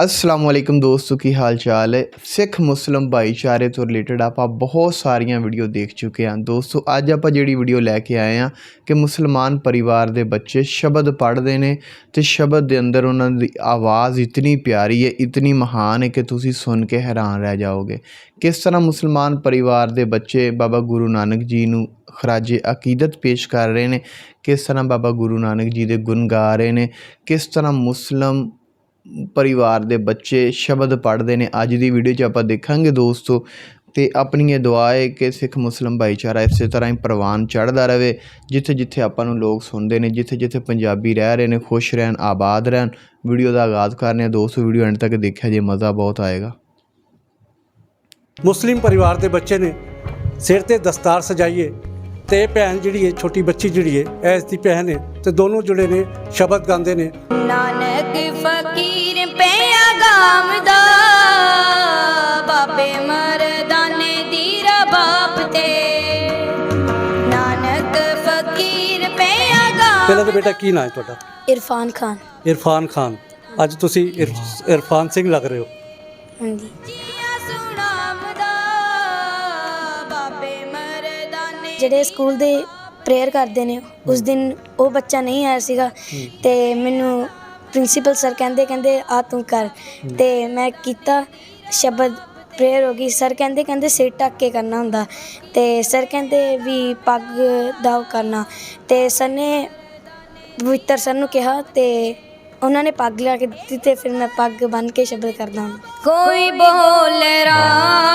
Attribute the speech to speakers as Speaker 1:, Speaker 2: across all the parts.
Speaker 1: ਅਸਲਾਮ ਵਾਲੇਕਮ ਦੋਸਤੋ ਕੀ ਹਾਲ ਚਾਲ ਹੈ ਸਿੱਖ ਮੁਸਲਮ ਭਾਈਚਾਰੇ ਤੋਂ ਰਿਲੇਟਡ ਆਪਾਂ ਬਹੁਤ ਸਾਰੀਆਂ ਵੀਡੀਓ ਦੇਖ ਚੁੱਕੇ ਹਾਂ ਦੋਸਤੋ ਅੱਜ ਆਪਾਂ ਜਿਹੜੀ ਵੀਡੀਓ ਲੈ ਕੇ ਆਏ ਹਾਂ ਕਿ ਮੁਸਲਮਾਨ ਪਰਿਵਾਰ ਦੇ ਬੱਚੇ ਸ਼ਬਦ ਪੜ੍ਹਦੇ ਨੇ ਤੇ ਸ਼ਬਦ ਦੇ ਅੰਦਰ ਉਹਨਾਂ ਦੀ ਆਵਾਜ਼ ਇਤਨੀ ਪਿਆਰੀ ਹੈ ਇਤਨੀ ਮਹਾਨ ਹੈ ਕਿ ਤੁਸੀਂ ਸੁਣ ਕੇ ਹੈਰਾਨ ਰਹਿ ਜਾਓਗੇ ਕਿਸ ਤਰ੍ਹਾਂ ਮੁਸਲਮਾਨ ਪਰਿਵਾਰ ਦੇ ਬੱਚੇ ਬਾਬਾ ਗੁਰੂ ਨਾਨਕ ਜੀ ਨੂੰ ਖਰਾਜੇ ਅਕੀਦਤ ਪੇਸ਼ ਕਰ ਰਹੇ ਨੇ ਕਿਸ ਤਰ੍ਹਾਂ ਬਾਬਾ ਗੁਰੂ ਨਾਨਕ ਜੀ ਦੇ ਗੁਣ ਗਾ ਰਹੇ ਨੇ ਕਿਸ ਤਰ੍ਹਾਂ ਮੁਸਲਮ ਪਰਿਵਾਰ ਦੇ ਬੱਚੇ ਸ਼ਬਦ ਪੜ੍ਹਦੇ ਨੇ। ਅੱਜ ਦੀ ਵੀਡੀਓ 'ਚ ਆਪਾਂ ਦੇਖਾਂਗੇ ਦੋਸਤੋ ਅਤੇ ਆਪਣੀ ਇਹ ਦੁਆ ਹੈ ਕਿ ਸਿੱਖ ਮੁਸਲਮ ਭਾਈਚਾਰਾ ਇਸੇ ਤਰ੍ਹਾਂ ਹੀ ਪ੍ਰਵਾਨ ਚੜ੍ਹਦਾ ਰਹੇ ਜਿੱਥੇ ਜਿੱਥੇ ਆਪਾਂ ਨੂੰ ਲੋਕ ਸੁਣਦੇ ਨੇ, ਜਿੱਥੇ ਜਿੱਥੇ ਪੰਜਾਬੀ ਰਹਿ ਰਹੇ ਨੇ, ਖੁਸ਼ ਰਹਿਣ, ਆਬਾਦ ਰਹਿਣ। ਵੀਡੀਓ ਦਾ ਆਗਾਜ਼ ਕਰ ਰਹੇ ਹਾਂ। ਦੋਸਤੋ ਵੀਡੀਓ ਐਂਡ ਤੱਕ ਦੇਖਿਆ ਜੇ ਮਜ਼ਾ ਬਹੁਤ ਆਏਗਾ।
Speaker 2: ਮੁਸਲਿਮ ਪਰਿਵਾਰ ਦੇ ਬੱਚੇ ਨੇ ਸਿਰ ਤੇ ਦਸਤਾਰ ਸਜਾਈਏ। ਤੇ ਭੈਣ ਜਿਹੜੀ ਹੈ ਛੋਟੀ ਬੱਚੀ ਜਿਹੜੀ ਹੈ ਐਸ ਦੀ ਭੈਣ ਹੈ ਤੇ ਦੋਨੋਂ ਜੁੜੇ ਨੇ ਸ਼ਬਦ ਗਾਉਂਦੇ ਨੇ।
Speaker 3: ਨਾਨਕ ਫਕੀਰ ਪਿਆ ਗਾਮਦਾ ਬਾਬੇ ਮਰਦਾਨੇ ਦੀ ਰਬਾਬ ਤੇ। ਨਾਨਕ ਫਕੀਰ ਪਿਆ
Speaker 2: ਪਹਿਲਾਂ
Speaker 3: ਗਾਮ
Speaker 2: ਤਾਂ ਬੇਟਾ ਕੀ ਨਾਂ ਹੈ ਤੁਹਾਡਾ?
Speaker 4: ਇਰਫਾਨ ਖਾਨ।
Speaker 2: ਇਰਫਾਨ ਖਾਨ। ਅੱਜ ਤੁਸੀਂ ਇਰ- ਇਰਫਾਨ ਸਿੰਘ ਲੱਗ ਰਹੇ ਹੋ।
Speaker 4: ਹਾਂਜੀ। ਜਿਹੜੇ ਸਕੂਲ ਦੇ ਪ੍ਰੇਅਰ ਕਰਦੇ ਨੇ, ਉਸ ਦਿਨ ਉਹ ਬੱਚਾ ਨਹੀਂ ਆਇਆ ਸੀਗਾ ਤੇ ਮੈਨੂੰ ਪ੍ਰਿੰਸੀਪਲ ਸਰ ਕਹਿੰਦੇ ਕਹਿੰਦੇ, ਆ ਤੂੰ ਕਰ। ਤੇ ਮੈਂ ਕੀਤਾ, ਸ਼ਬਦ ਪ੍ਰੇਅਰ ਹੋ ਗਈ। ਸਰ ਕਹਿੰਦੇ ਕਹਿੰਦੇ ਸਿਰ ਢੱਕ ਕੇ ਕਰਨਾ ਹੁੰਦਾ। ਤੇ ਸਰ ਕਹਿੰਦੇ ਵੀ ਪੱਗ ਦਾ ਉਹ ਕਰਨਾ। ਤੇ ਸਰ ਨੇ ਪਵਿੱਤਰ ਸਰ ਨੂੰ ਕਿਹਾ ਤੇ ਉਹਨਾਂ ਨੇ ਪੱਗ ਲਾ ਕੇ ਦਿੱਤੀ ਤੇ ਫਿਰ ਮੈਂ ਪੱਗ ਬੰਨ੍ਹ ਕੇ ਸ਼ਬਦ ਕਰਦਾ ਹਾਂ
Speaker 3: ਕੋਈ ਬੋਲ ਰਾਮ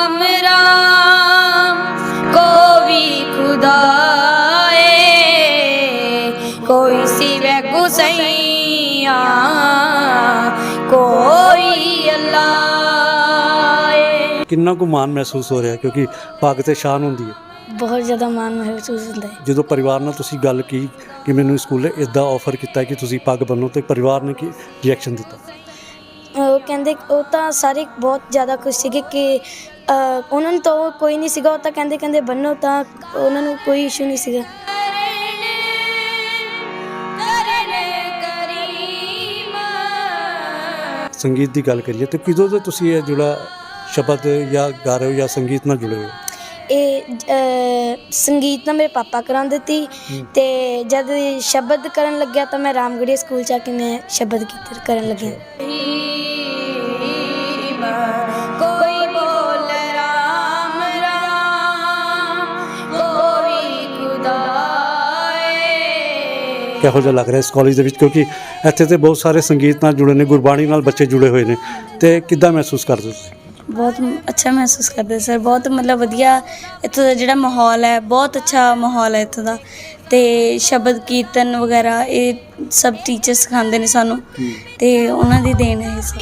Speaker 2: ਕਿੰਨਾ ਕੁ ਮਾਣ ਮਹਿਸੂਸ ਹੋ ਰਿਹਾ ਕਿਉਂਕਿ ਪੱਗ ਤੇ ਸ਼ਾਨ ਹੁੰਦੀ ਹੈ।
Speaker 4: ਬਹੁਤ ਜ਼ਿਆਦਾ ਮਾਣ ਮਹਿਸੂਸ ਹੁੰਦਾ ਹੈ।
Speaker 2: ਜਦੋਂ ਪਰਿਵਾਰ ਨਾਲ ਤੁਸੀਂ ਗੱਲ ਕੀ ਕਿ ਮੈਨੂੰ ਸਕੂਲੇ ਇਦਾਂ ਆਫਰ ਕੀਤਾ ਕਿ ਤੁਸੀਂ ਪੱਗ ਬੰਨੋ ਤੇ ਪਰਿਵਾਰ ਨੇ ਕੀ ਰਿਐਕਸ਼ਨ ਦਿੱਤਾ?
Speaker 4: ਉਹ ਕਹਿੰਦੇ ਉਹ ਤਾਂ ਸਾਰੇ ਬਹੁਤ ਜ਼ਿਆਦਾ ਖੁਸ਼ ਸੀਗੇ ਕਿ ਉਹਨਾਂ ਨੂੰ ਤਾਂ ਉਹ ਕੋਈ ਨਹੀਂ ਸੀਗਾ ਉਹ ਤਾਂ ਕਹਿੰਦੇ ਕਹਿੰਦੇ ਬੰਨੋ ਤਾਂ ਉਹਨਾਂ ਨੂੰ ਕੋਈ ਇਸ਼ੂ ਨਹੀਂ ਸੀਗਾ।
Speaker 2: ਸੰਗੀਤ ਦੀ ਗੱਲ ਕਰੀਏ ਤੇ ਕਿਦੋਂ ਤੋਂ ਤੁਸੀਂ ਇਹ ਜਿਹੜਾ ਸ਼ਬਦ ਜਾਂ ਗਾ ਰਹੇ ਹੋ ਜਾਂ ਸੰਗੀਤ ਨਾਲ ਜੁੜੇ ਹੋ
Speaker 4: ਇਹ ਅ, ਸੰਗੀਤ ਤਾਂ ਮੇਰੇ ਪਾਪਾ ਕਰਾਉਂਦੇ ਤੀ ਤੇ ਜਦ ਸ਼ਬਦ ਕਰਨ ਲੱਗਿਆ ਤਾਂ ਮੈਂ ਰਾਮਗੜੀਆ ਸਕੂਲ ਚ ਆ ਕੇ ਮੈਂ ਸ਼ਬਦ ਕੀਰਤਨ ਕਰਨ ਲੱਗਿਆ
Speaker 3: ਕੋਈ ਬੋਲ ਰਾਮ ਰਾਮ ਕੋਈ ਖੁਦਾਏ।
Speaker 2: ਕਿਹੋ ਜਿਹਾ ਲੱਗ ਰਿਹਾ ਇਸ ਕਾਲਜ ਦੇ ਵਿੱਚ? ਕਿਉਂਕਿ ਇੱਥੇ ਤੇ ਬਹੁਤ ਸਾਰੇ ਸੰਗੀਤ ਨਾਲ ਜੁੜੇ ਨੇ ਗੁਰਬਾਣੀ ਨਾਲ ਬੱਚੇ ਜੁੜੇ ਹੋਏ ਨੇ। ਤੇ ਕਿੱਦਾਂ ਮਹਿਸੂਸ ਕਰਦੇ ਹੋ ਤੁਸੀਂ?
Speaker 5: ਬਹੁਤ ਅੱਛਾ ਮਹਿਸੂਸ ਕਰਦੇ ਸਰ ਬਹੁਤ ਮਤਲਬ ਵਧੀਆ ਇੱਥੋਂ ਦਾ ਜਿਹੜਾ ਮਾਹੌਲ ਹੈ ਬਹੁਤ ਅੱਛਾ ਮਾਹੌਲ ਹੈ ਇੱਥੋਂ ਦਾ। ਤੇ ਸ਼ਬਦ ਕੀਰਤਨ ਵਗੈਰਾ ਇਹ ਸਭ ਟੀਚਰ ਸਿਖਾਉਂਦੇ ਨੇ ਸਾਨੂੰ। ਤੇ ਉਹਨਾਂ ਦੀ ਦੇਣ ਹੈ ਇਹ ਸਭ।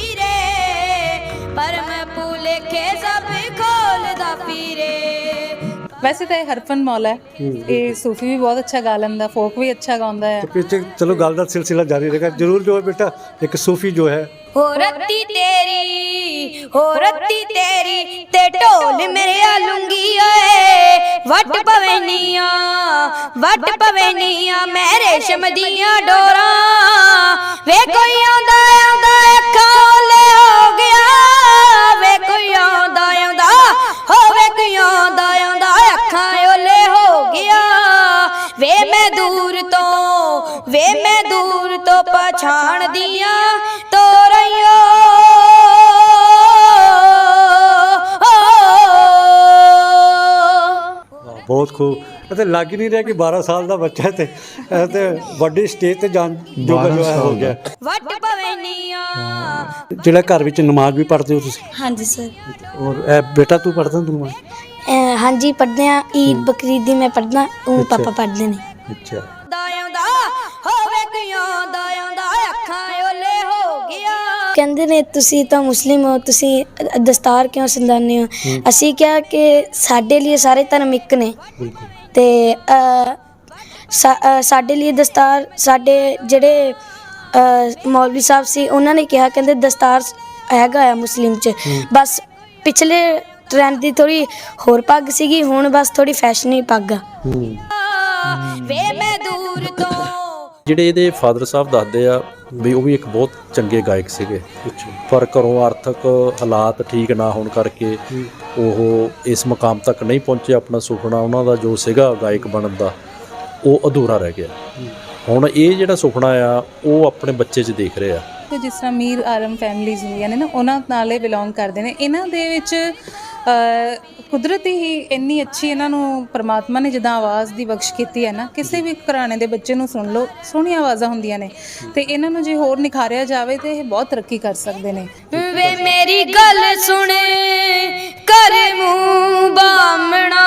Speaker 6: ਵੈਸੇ ਤਾਂ ਇਹ ਹਰਫਨ ਮੌਲਾ ਹੈ। ਇਹ ਸੂਫੀ ਵੀ ਬਹੁਤ ਅੱਛਾ ਗਾ ਲੈਂਦਾ ਫੋਕ ਵੀ ਅੱਛਾ ਗਾਉਂਦਾ ਹੈ।
Speaker 2: ਤੇ ਪਿੱਛੇ ਚਲੋ ਗੱਲ ਦਾ ਸਿਲਸਿਲਾ ਜਾਰੀ ਰਹੇਗਾ ਜਰੂਰ ਜੋ ਬੇਟਾ ਇੱਕ ਸੂਫੀ ਜੋ ਹੈ
Speaker 3: ਹੋ ਰੱਤੀ ਤੇਰੀ, ਹੋ ਰੱਤੀ ਤੇਰੀ ਤੇ ਢੋਲ ਮੇਰੇ ਆਲੂੰਗੀ ਓਏ। ਵੱਟ ਪਵੈਨੀਆਂ ਵੱਟ ਪਵੈਨੀਆਂ ਮੈਂ ਰੇਸ਼ਮ ਦੀਆਂ ਡੋਰਾਂ। ਵੇ ਕੋਈ ਆਉਂਦਾ ਆਉਂਦਾ ਅੱਖਾਂ ਓਲੇ ਹੋ ਗਿਆ। ਵੇ ਕੋਈ ਆਉਂਦਾ ਆਉਂਦਾ ਹੋਵੇ ਕੋਈ ਆਉਂਦਾ ਆਉਂਦਾ ਅੱਖਾਂ ਓਲੇ ਹੋ ਗਿਆ। ਵੇ ਮੈਂ ਦੂਰ ਤੋਂ, ਵੇ ਮੈਂ ਦੂਰ ਤੋਂ ਪਛਾਣਦੀਆਂ
Speaker 2: ਬਹੁਤ ਖੂਬ ਅਤੇ ਲੱਗ ਹੀ ਨਹੀਂ ਰਿਹਾ ਕਿ 12 ਸਾਲ ਦਾ ਬੱਚਾ ਹੈ ਤੇ ਇਹ ਤੇ ਵੱਡੀ ਸਟੇਜ ਤੇ ਜਾਣ ਜੋਗਾ ਜੋ ਹੈ ਹੋ ਗਿਆ।
Speaker 3: ਵੱਟ ਪਵੈਨੀਆਂ
Speaker 2: ਜਿਹੜਾ ਘਰ ਵਿੱਚ ਨਮਾਜ਼ ਵੀ ਪੜ੍ਹਦੇ ਹੋ ਤੁਸੀਂ?
Speaker 5: ਹਾਂਜੀ ਸਰ।
Speaker 2: ਔਰ ਇਹ ਬੇਟਾ ਤੂੰ ਪੜ੍ਹਦਾ ਤੂੰ ਨਮਾਜ਼?
Speaker 4: ਹਾਂਜੀ ਪੜ੍ਹਦੇ ਆ ਈਦ ਬਕਰੀਦ ਦੀ ਮੈਂ ਪੜ੍ਹਦਾ ਉਹ
Speaker 2: ਅੱਛਾ।
Speaker 4: ਪਾਪਾ ਪੜ੍ਹਦੇ ਨੇ।
Speaker 2: ਅੱਛਾ।
Speaker 3: ਦਾ ਆਉਂਦਾ ਹੋਵੇ ਕਿਉਂ ਦਾ ਆਉਂਦਾ ਅੱਖਾਂ ਓਲੇ ਹੋ ਗਿਆ।
Speaker 4: ਕਹਿੰਦੇ ਨੇ ਤੁਸੀਂ ਤਾਂ ਮੁਸਲਿਮ ਹੋ ਤੁਸੀਂ ਦਸਤਾਰ ਕਿਉਂ ਸੰਦਾਨੇ ਹੋ? ਅਸੀਂ ਕਿਹਾ ਕਿ ਸਾਡੇ ਲਈ ਸਾਰੇ ਧਰਮ ਇੱਕ ਨੇ।
Speaker 2: ਬਿਲਕੁਲ।
Speaker 4: ਤੇ ਸਾਡੇ ਲਈ ਦਸਤਾਰ ਸਾਡੇ ਜਿਹੜੇ ਮੌਲਵੀ ਸਾਹਿਬ ਸੀ ਉਹਨਾਂ ਨੇ ਕਿਹਾ ਕਹਿੰਦੇ ਦਸਤਾਰ ਹੈਗਾ ਆ ਮੁਸਲਿਮ ਚ। ਬਸ ਪਿਛਲੇ ਟ੍ਰੈਂਡ ਦੀ ਥੋੜੀ ਹੋਰ ਪੱਗ ਸੀਗੀ ਹੁਣ ਬਸ ਥੋੜੀ ਫੈਸ਼ਨੀ ਪੱਗ ਆ।
Speaker 2: ਹੂੰ।
Speaker 3: ਵੇ ਮੈਂ ਤੋਂ
Speaker 7: ਜਿਹੜੇ ਇਹਦੇ ਫਾਦਰ ਸਾਹਿਬ ਦੱਸਦੇ ਆ ਵੀ ਉਹ ਵੀ ਇੱਕ ਬਹੁਤ ਚੰਗੇ ਗਾਇਕ ਸੀਗੇ। ਪਰ ਘਰੋਂ ਆਰਥਿਕ ਹਾਲਾਤ ਠੀਕ ਨਾ ਹੋਣ ਕਰਕੇ ਉਹ ਇਸ ਮੁਕਾਮ ਤੱਕ ਨਹੀਂ ਪਹੁੰਚੇ ਆਪਣਾ ਸੁਪਨਾ ਉਹਨਾਂ ਦਾ ਜੋ ਸੀਗਾ ਗਾਇਕ ਬਣਨ ਦਾ ਉਹ ਅਧੂਰਾ ਰਹਿ ਗਿਆ। ਹੁਣ ਇਹ ਜਿਹੜਾ ਸੁਪਨਾ ਆ ਉਹ ਆਪਣੇ ਬੱਚੇ 'ਚ ਦੇਖ ਰਹੇ। ਆ
Speaker 6: ਤੇ ਜਿਸ ਤਰ੍ਹਾਂ ਮੀਰ ਆਰਮ ਫੈਮਲੀਜ਼ ਹੁੰਦੀਆਂ ਨੇ ਨਾ ਉਹਨਾਂ ਨਾਲੇ ਬਿਲੋਂਗ ਕਰਦੇ ਨੇ। ਇਹਨਾਂ ਦੇ ਵਿੱਚ ਕੁਦਰਤੀ ਹੀ ਇੰਨੀ ਅੱਛੀ ਇਹਨਾਂ ਨੂੰ ਪ੍ਰਮਾਤਮਾ ਨੇ ਜਿੱਦਾਂ ਆਵਾਜ਼ ਦੀ ਬਖਸ਼ ਕੀਤੀ ਹੈ ਨਾ, ਕਿਸੇ ਵੀ ਘਰਾਣੇ ਦੇ ਬੱਚੇ ਨੂੰ ਸੁਣ ਲਓ, ਸੋਹਣੀਆਂ ਆਵਾਜ਼ਾਂ ਹੁੰਦੀਆਂ ਨੇ। ਤੇ ਇਹਨਾਂ ਨੂੰ ਜੇ ਹੋਰ ਨਿਖਾਰਿਆ ਜਾਵੇ ਤੇ ਇਹ ਬਹੁਤ ਤਰੱਕੀ ਕਰ ਸਕਦੇ ਨੇ।
Speaker 3: ਵੇ ਮੇਰੀ ਗੱਲ ਸੁਣ, ਕਰ ਮੂੰਹ ਬਾਮਣਾ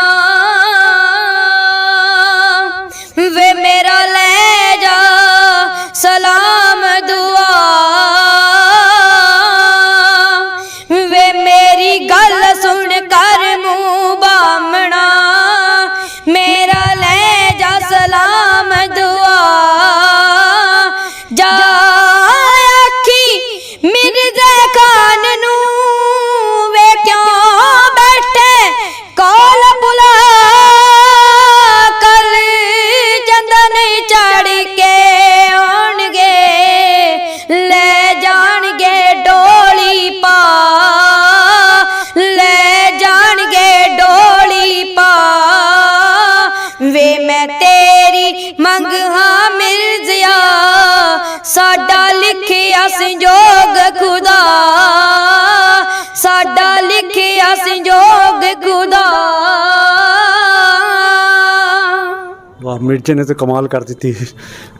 Speaker 3: ਮਿਰਜੇ ਨੇ
Speaker 2: ਤਾਂ ਕਮਾਲ ਕਰ ਦਿੱਤੀ।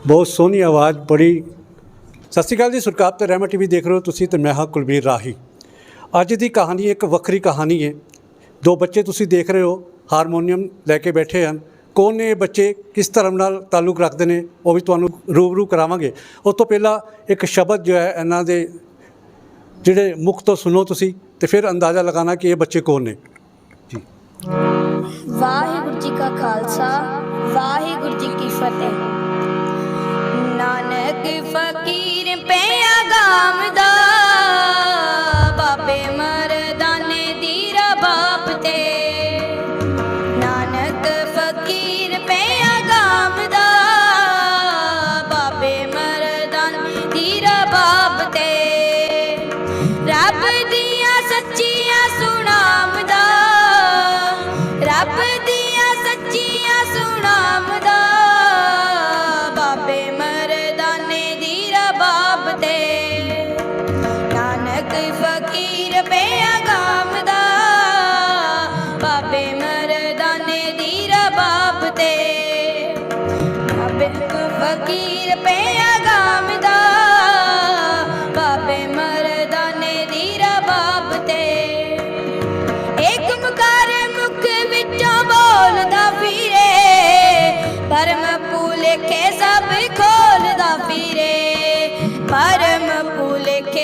Speaker 2: ਬਹੁਤ ਸੋਹਣੀ ਆਵਾਜ਼, ਬੜੀ ਸਤਿ ਸ਼੍ਰੀ ਅਕਾਲ ਜੀ, ਸੁਰਕਾਪ ਤੇ ਰਹਿਮਤ ਟੀਵੀ ਦੇਖ ਰਹੇ ਹੋ ਤੁਸੀਂ ਤੇ ਮੈਂ ਹਾਂ ਕੁਲਬੀਰ ਰਾਹੀ। ਅੱਜ ਦੀ ਕਹਾਣੀ ਇੱਕ ਵੱਖਰੀ ਕਹਾਣੀ ਹੈ। ਦੋ ਬੱਚੇ ਤੁਸੀਂ ਦੇਖ ਰਹੇ ਹੋ, ਹਾਰਮੋਨੀਅਮ ਲੈ ਕੇ ਬੈਠੇ ਹਨ। ਕੌਣ ਨੇ ਇਹ ਬੱਚੇ, ਕਿਸ ਧਰਮ ਨਾਲ ਤਾਲੁਕ ਰੱਖਦੇ ਨੇ, ਉਹ ਵੀ ਤੁਹਾਨੂੰ ਰੂਬਰੂ ਕਰਾਵਾਂਗੇ। ਉਸ ਤੋਂ ਪਹਿਲਾਂ ਇੱਕ ਸ਼ਬਦ ਜੋ ਹੈ, ਇਹਨਾਂ ਦੇ ਜਿਹੜੇ ਮੁਖ ਤੋਂ ਸੁਣੋ ਤੁਸੀਂ ਤੇ ਫਿਰ ਅੰਦਾਜ਼ਾ ਲਗਾਉਣਾ ਕਿ ਇਹ ਬੱਚੇ ਕੌਣ ਨੇ। ਜੀ।
Speaker 4: ਵਾਹਿਗੁਰੂ ਜੀ ਕਾ ਖਾਲਸਾ ਵਾਹਿਗੁਰੂ ਜੀ ਕੀ ਫਤਿਹ।
Speaker 3: ਨਾਨਕ ਫਕੀਰ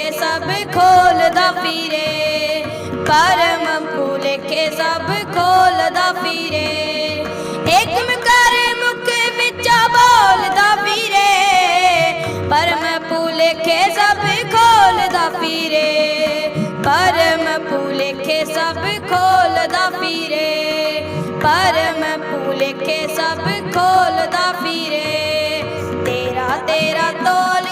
Speaker 3: ਭੁਲੇਖੇ ਸਭ ਖੋਲਦਾ ਫਿਰੇ। ਪਰਮ ਭੁਲੇਖੇ ਸਭ ਖੋਲਦਾ ਫਿਰੇ। ਇੱਕ ਮੁਕਾਰ ਮੁਖ ਵਿੱਚ ਬੋਲਦਾ ਫਿਰੇ। ਪਰਮ ਭੁਲੇਖੇ ਸਭ ਖੋਲਦਾ ਫਿਰੇ। ਪਰਮ ਭੁਲੇਖੇ ਸਭ ਖੋਲਦਾ ਫਿਰੇ। ਪਰਮ ਭੁਲੇਖੇ ਸਭ ਖੋਲਦਾ ਫਿਰੇ। ਤੇਰਾ ਤੇਰਾ ਤੋਲ